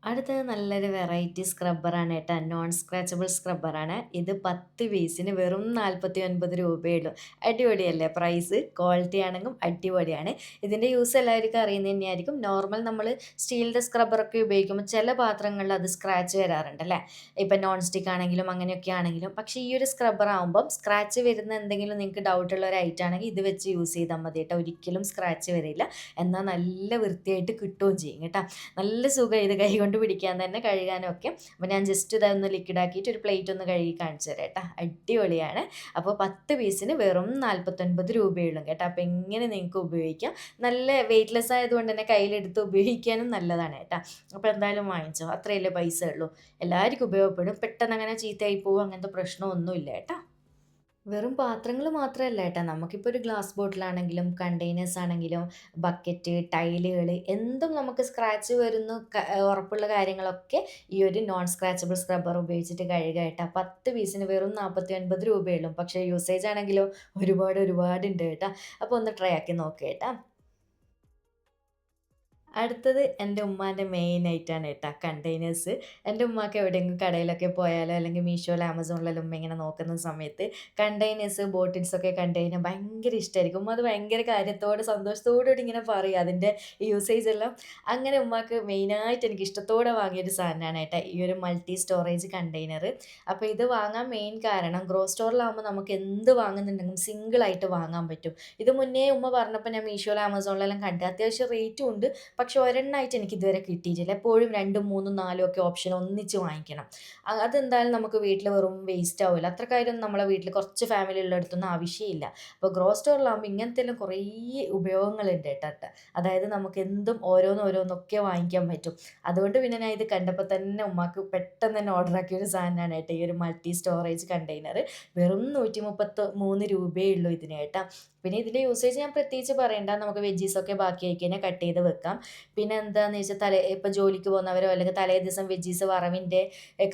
അടുത്തത് നല്ലൊരു വെറൈറ്റി സ്ക്രബ്ബറാണ് കേട്ടോ നോൺ സ്ക്രാച്ചബിൾ സ്ക്രബ്ബറാണ് ഇത് പത്ത് പീസിന് വെറും നാൽപ്പത്തി ഒൻപത് രൂപയേ ഉള്ളൂ അടിപൊളിയല്ലേ? പ്രൈസ് ക്വാളിറ്റി ആണെങ്കിലും അടിപൊളിയാണ്. ഇതിന്റെ യൂസ് എല്ലാവർക്കും അറിയുന്നത് തന്നെയായിരിക്കും. നോർമൽ നമ്മൾ സ്റ്റീലിന്റെ സ്ക്രബ്ബറൊക്കെ ഉപയോഗിക്കുമ്പോൾ ചില പാത്രങ്ങളിൽ അത് സ്ക്രാച്ച് വരാറുണ്ട് അല്ലേ? ഇപ്പം നോൺ സ്റ്റിക്ക് ആണെങ്കിലും അങ്ങനെയൊക്കെ ആണെങ്കിലും. പക്ഷേ ഈ ഒരു സ്ക്രബ്ബർ ആകുമ്പം സ്ക്രാച്ച് വരുന്ന എന്തെങ്കിലും നിങ്ങൾക്ക് ഡൗട്ട് ഉള്ള ഒരു ഐറ്റം ആണെങ്കിൽ ഇത് വെച്ച് യൂസ് ചെയ്താൽ മതി കേട്ടോ ഒരിക്കലും സ്ക്രാച്ച് വരില്ല. എന്നാൽ നല്ല വൃത്തിയായിട്ട് കിട്ടുകയും ചെയ്യും കേട്ടോ. നല്ല സുഖം ഇത് കൈ കൊണ്ട് കൊണ്ട് പിടിക്കാൻ തന്നെ കഴുകാനൊക്കെ അപ്പോൾ ഞാൻ ജസ്റ്റ് ഇതൊന്ന് ലിക്വിഡ് ആക്കിയിട്ട് ഒരു പ്ലേറ്റ് ഒന്ന് കഴുകി കാണിച്ചു തരാം കേട്ടോ. അടിപൊളിയാണ്. അപ്പോൾ പത്ത് പീസിന് വെറും നാൽപ്പത്തൊൻപത് രൂപയുള്ളൂ കേട്ടോ. അപ്പോൾ എങ്ങനെ നിങ്ങൾക്ക് ഉപയോഗിക്കാം? നല്ല വെയിറ്റ്ലെസ് ആയതുകൊണ്ട് തന്നെ കയ്യിലെടുത്ത് ഉപയോഗിക്കാനും നല്ലതാണ് കേട്ടോ. അപ്പോൾ എന്തായാലും വാങ്ങിച്ചോ. അത്രയല്ലേ പൈസ ഉള്ളൂ എല്ലാവർക്കും ഉപയോഗപ്പെടും. പെട്ടെന്ന് അങ്ങനെ ചീത്തയായി പോകും അങ്ങനത്തെ പ്രശ്നമൊന്നുമില്ല കേട്ടോ. വെറും പാത്രങ്ങൾ മാത്രമല്ല ഏട്ടാ നമുക്കിപ്പോൾ ഒരു ഗ്ലാസ് ബോട്ടിലാണെങ്കിലും കണ്ടെയ്നേഴ്സ് ആണെങ്കിലും ബക്കറ്റ് ടൈലുകൾ എന്തും നമുക്ക് സ്ക്രാച്ച് വരുന്നു ഉറപ്പുള്ള കാര്യങ്ങളൊക്കെ ഈ ഒരു നോൺ സ്ക്രാച്ചബിൾ സ്ക്രബ്ബർ ഉപയോഗിച്ചിട്ട് കഴുകുക ഏട്ടാ പത്ത് പീസിന് വെറും നാൽപ്പത്തി ഒൻപത് രൂപയുള്ളൂ പക്ഷേ യൂസേജ് ആണെങ്കിലോ ഒരുപാട് ഒരുപാട് ഉണ്ട് കേട്ടോ. അപ്പോൾ ഒന്ന് ട്രൈ ആക്കി നോക്കുക കേട്ടോ. അടുത്തത് എന്റെ ഉമ്മാന്റെ മെയിൻ ആയിട്ടാണ് കേട്ടോ കണ്ടെയ്നേഴ്സ് എന്റെ ഉമ്മാക്ക് എവിടെയെങ്കിലും കടയിലൊക്കെ പോയാലോ അല്ലെങ്കിൽ മീഷോയിലോ ആമസോണിലോ ഉമ്മ ഇങ്ങനെ നോക്കുന്ന സമയത്ത് കണ്ടെയ്നേഴ്സ് ബോട്ടിൽസൊക്കെ കണ്ടു കഴിഞ്ഞാൽ ഭയങ്കര ഇഷ്ടമായിരിക്കും ഉമ്മ അത് ഭയങ്കര കാര്യത്തോടെ സന്തോഷത്തോടു കൂടി ഇങ്ങനെ പറയും അതിന്റെ യൂസേജ് എല്ലാം. അങ്ങനെ ഉമ്മാക്ക് മെയിനായിട്ട് എനിക്ക് ഇഷ്ടത്തോടെ വാങ്ങിയൊരു സാധനമാണ് കേട്ടോ ഈ ഒരു മൾട്ടി സ്റ്റോറേജ് കണ്ടെയ്നർ അപ്പോൾ ഇത് വാങ്ങാൻ മെയിൻ കാരണം ഗ്രോ സ്റ്റോറിലാകുമ്പോൾ നമുക്ക് എന്ത് വാങ്ങുന്നുണ്ടെങ്കിലും സിംഗിളായിട്ട് വാങ്ങാൻ പറ്റും. ഇത് മുന്നേ ഉമ്മ പറഞ്ഞപ്പോൾ ഞാൻ മീഷോയിൽ ആമസോണിലെല്ലാം കണ്ടു അത്യാവശ്യം റേറ്റും ഉണ്ട്. പക്ഷെ ഒരെണ്ണമായിട്ട് എനിക്ക് ഇതുവരെ കിട്ടിയിട്ടില്ല. എപ്പോഴും രണ്ടും മൂന്നും നാലും ഒക്കെ ഓപ്ഷൻ ഒന്നിച്ച് വാങ്ങിക്കണം. അതെന്തായാലും നമുക്ക് വീട്ടിൽ വെറും വേസ്റ്റ് ആവില്ല. അത്ര കാര്യം നമ്മളെ വീട്ടിൽ കുറച്ച് ഫാമിലി ഉള്ളിടത്തൊന്നും ആവശ്യമില്ല. അപ്പോൾ ഗ്രോ സ്റ്റോറിലാകുമ്പോൾ ഇങ്ങനത്തെ എല്ലാം കുറേ ഉപയോഗങ്ങളുണ്ട് കേട്ടോ. അതായത് നമുക്ക് എന്തും ഓരോന്ന് ഓരോന്നൊക്കെ വാങ്ങിക്കാൻ പറ്റും. അതുകൊണ്ട് പിന്നെ ഞാൻ ഇത് കണ്ടപ്പോൾ തന്നെ ഉമ്മാക്ക് പെട്ടെന്ന് തന്നെ ഓർഡർ ആക്കിയ ഒരു സാധനമാണ് കേട്ടോ ഈ ഒരു മൾട്ടി സ്റ്റോറേജ് കണ്ടെയ്നർ വെറും നൂറ്റി മുപ്പത്തി മൂന്ന് രൂപയേ ഉള്ളൂ ഇതിന് കേട്ടോ. പിന്നെ ഇതിന്റെ യൂസേജ് ഞാൻ പ്രത്യേകിച്ച് പറയണ്ട. നമുക്ക് വെജീസൊക്കെ ബാക്കി ആയി കഴിഞ്ഞാൽ കട്ട് ചെയ്ത് വെക്കാം. പിന്നെ എന്താണെന്ന് വെച്ചാൽ തലേ ഇപ്പം ജോലിക്ക് പോകുന്നവരോ അല്ലെങ്കിൽ തലേ ദിവസം വെജീസ് വറവിന്റെ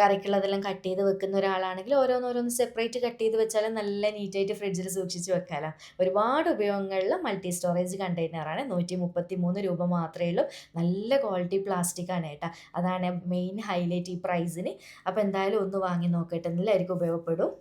കറിക്കുള്ളതെല്ലാം കട്ട് ചെയ്ത് വെക്കുന്ന ഒരാളാണെങ്കിൽ ഓരോന്നോരോന്ന് സെപ്പറേറ്റ് കട്ട് ചെയ്ത് വെച്ചാൽ നല്ല നീറ്റായിട്ട് ഫ്രിഡ്ജിൽ സൂക്ഷിച്ച് വെക്കാമല്ലോ ഒരുപാട് ഉപയോഗങ്ങളിൽ മൾട്ടി സ്റ്റോറേജ് കണ്ടെയ്നറാണ് നൂറ്റി മുപ്പത്തി മൂന്ന് രൂപ മാത്രമേ ഉള്ളൂ. നല്ല ക്വാളിറ്റി പ്ലാസ്റ്റിക് ആണ് കേട്ടോ. അതാണ് മെയിൻ ഹൈലൈറ്റ് ഈ പ്രൈസിന് അപ്പോൾ എന്തായാലും ഒന്ന് വാങ്ങി നോക്കട്ടെ. എല്ലാവർക്കും ഉപയോഗപ്പെടും.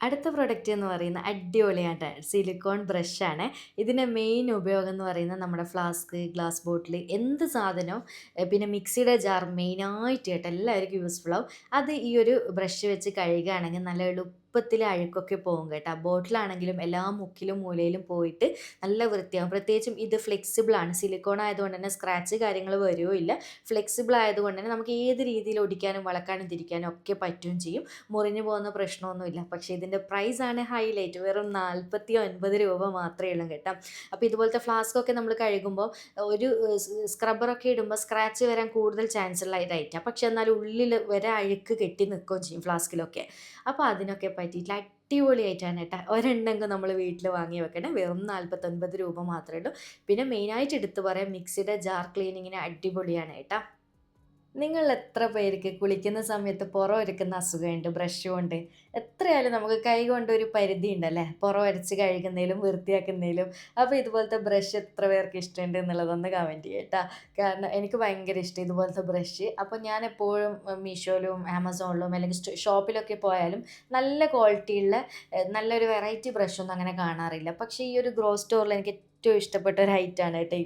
അടുത്ത പ്രൊഡക്റ്റ് എന്ന് പറയുന്നത് അടിപൊളിയായിട്ട് സിലിക്കോൺ ബ്രഷാണ് ഇതിന്റെ മെയിൻ ഉപയോഗം എന്ന് പറയുന്നത് നമ്മുടെ ഫ്ലാസ്ക് ഗ്ലാസ് ബോട്ടിൽ എന്ത് സാധനവും പിന്നെ മിക്സിയുടെ ജാർ മെയിനായിട്ട് കേട്ടോ എല്ലാവർക്കും യൂസ്ഫുൾ ആവും. അത് ഈ ഒരു ബ്രഷ് വെച്ച് കഴുകുകയാണെങ്കിൽ നല്ല എളുപ്പത്തിൽ അഴുക്കൊക്കെ പോകും കേട്ടോ. ബോട്ടിലാണെങ്കിലും എല്ലാ മുക്കിലും മൂലയിലും പോയിട്ട് നല്ല വൃത്തിയാകും പ്രത്യേകിച്ചും ഇത് ഫ്ലെക്സിബിൾ ആണ്. സിലിക്കോൺ ആയതുകൊണ്ട് തന്നെ സ്ക്രാച്ച് കാര്യങ്ങൾ വരുമോ ഇല്ല. ഫ്ലെക്സിബിൾ ആയതുകൊണ്ട് തന്നെ നമുക്ക് ഏത് രീതിയിൽ ഒടിക്കാനും വളക്കാനും തിരിക്കാനും ഒക്കെ പറ്റുകയും ചെയ്യും. മുറിഞ്ഞു പോകുന്ന പ്രശ്നമൊന്നുമില്ല പക്ഷേ ഇതിന്റെ പ്രൈസ് ആണ് ഹൈലൈറ്റ് വെറും നാൽപ്പത്തി ഒൻപത് രൂപ മാത്രമേ ഉള്ളൂ കേട്ടോ. അപ്പോൾ ഇതുപോലത്തെ ഫ്ലാസ്ക് ഒക്കെ നമ്മൾ കഴുകുമ്പോൾ ഒരു സ്ക്രബ്ബറൊക്കെ ഇടുമ്പോൾ സ്ക്രാച്ച് വരാൻ കൂടുതൽ ചാൻസ് ഉള്ള ഇതായിട്ടാണ് പക്ഷെ എന്നാൽ ഉള്ളിൽ വരെ അഴുക്ക് കെട്ടി നിൽക്കുകയും ചെയ്യും ഫ്ലാസ്കിലൊക്കെ അപ്പോൾ അതിനൊക്കെ പറ്റിയിട്ട് അടിപൊളിയായിട്ടാണ് കേട്ടോ. ഒരെണ്ണെങ്കിലും നമ്മൾ വീട്ടിൽ വാങ്ങി വെക്കണേ വെറും നാൽപ്പത്തൊൻപത് രൂപ മാത്രമേ ഉള്ളൂ. പിന്നെ മെയിനായിട്ട് എടുത്തു പറയാം മിക്സിയുടെ ജാർ ക്ലീനിങ്ങിന് അടിപൊളിയാണ് കേട്ടോ. നിങ്ങൾ എത്ര പേർക്ക് കുളിക്കുന്ന സമയത്ത് പുറം ഒരുക്കുന്ന അസുഖമുണ്ട് ബ്രഷ് കൊണ്ട് എത്രയായാലും നമുക്ക് കൈ കൊണ്ട് ഒരു പരിധി ഉണ്ടല്ലേ പുറം ഉരച്ച് കഴുകുന്നതിലും വൃത്തിയാക്കുന്നതിലും. അപ്പോൾ ഇതുപോലത്തെ ബ്രഷ് എത്ര പേർക്ക് ഇഷ്ടമുണ്ട് എന്നുള്ളതൊന്ന് കമന്റ് ചെയ്യട്ടോ കാരണം എനിക്ക് ഭയങ്കര ഇഷ്ടം ഇതുപോലത്തെ ബ്രഷ്. അപ്പോൾ ഞാൻ എപ്പോഴും മീഷോയിലും ആമസോണിലും അല്ലെങ്കിൽ ഷോപ്പിലൊക്കെ പോയാലും നല്ല ക്വാളിറ്റിയുള്ള നല്ലൊരു വെറൈറ്റി ബ്രഷൊന്നും അങ്ങനെ കാണാറില്ല. പക്ഷേ ഈ ഒരു ഗ്രോ സ്റ്റോറിൽ എനിക്ക് ഏറ്റവും ഇഷ്ടപ്പെട്ട ഒരു ഹൈറ്റാണ് കേട്ടോ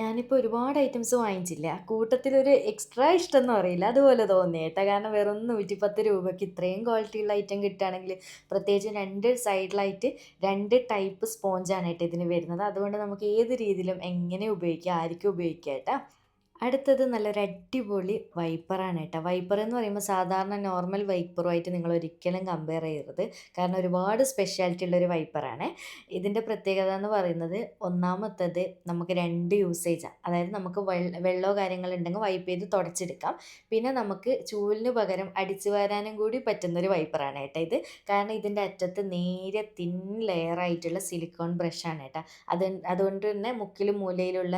ഞാനിപ്പോൾ ഒരുപാട് ഐറ്റംസ് വാങ്ങിച്ചില്ല. കൂട്ടത്തിലൊരു എക്സ്ട്രാ ഇഷ്ടം എന്ന് പറയില്ല. അതുപോലെ തോന്നി കാരണം വെറും നൂറ്റിപ്പത്ത് രൂപയ്ക്ക് ഇത്രയും ക്വാളിറ്റിയുള്ള ഐറ്റം കിട്ടുകയാണെങ്കിൽ പ്രത്യേകിച്ച് രണ്ട് സൈഡിലായിട്ട് രണ്ട് ടൈപ്പ് സ്പോഞ്ചാണ് കേട്ടോ ഇതിന് വരുന്നത്. അതുകൊണ്ട് നമുക്ക് ഏത് രീതിയിലും എങ്ങനെ ഉപയോഗിക്കാം ആർക്കും ഉപയോഗിക്കാം കേട്ടോ. അടുത്തത് നല്ലൊരു അടിപൊളി വൈപ്പറാണ് കേട്ടോ. വൈപ്പർ എന്ന് പറയുമ്പോൾ സാധാരണ നോർമൽ വൈപ്പറുമായിട്ട് നിങ്ങൾ ഒരിക്കലും കമ്പയർ ചെയ്യരുത്. കാരണം ഒരുപാട് സ്പെഷ്യാലിറ്റി ഉള്ളൊരു വൈപ്പറാണ്. ഇതിന്റെ പ്രത്യേകത എന്ന് പറയുന്നത് ഒന്നാമത്തത് നമുക്ക് രണ്ട് യൂസേജാണ് അതായത് നമുക്ക് വെള്ള വെള്ളമോ കാര്യങ്ങളുണ്ടെങ്കിൽ വൈപ്പ് ചെയ്ത് തുടച്ചെടുക്കാം. പിന്നെ നമുക്ക് ചൂലിന് പകരം അടിച്ചു വരാനും കൂടി പറ്റുന്നൊരു വൈപ്പറാണ് കേട്ടോ ഇത്. കാരണം ഇതിന്റെ അറ്റത്ത് നേരെ തിൻ ലെയറായിട്ടുള്ള സിലിക്കോൺ ബ്രഷാണ് കേട്ടോ. അത് അതുകൊണ്ട് തന്നെ മുക്കിലും മൂലയിലുള്ള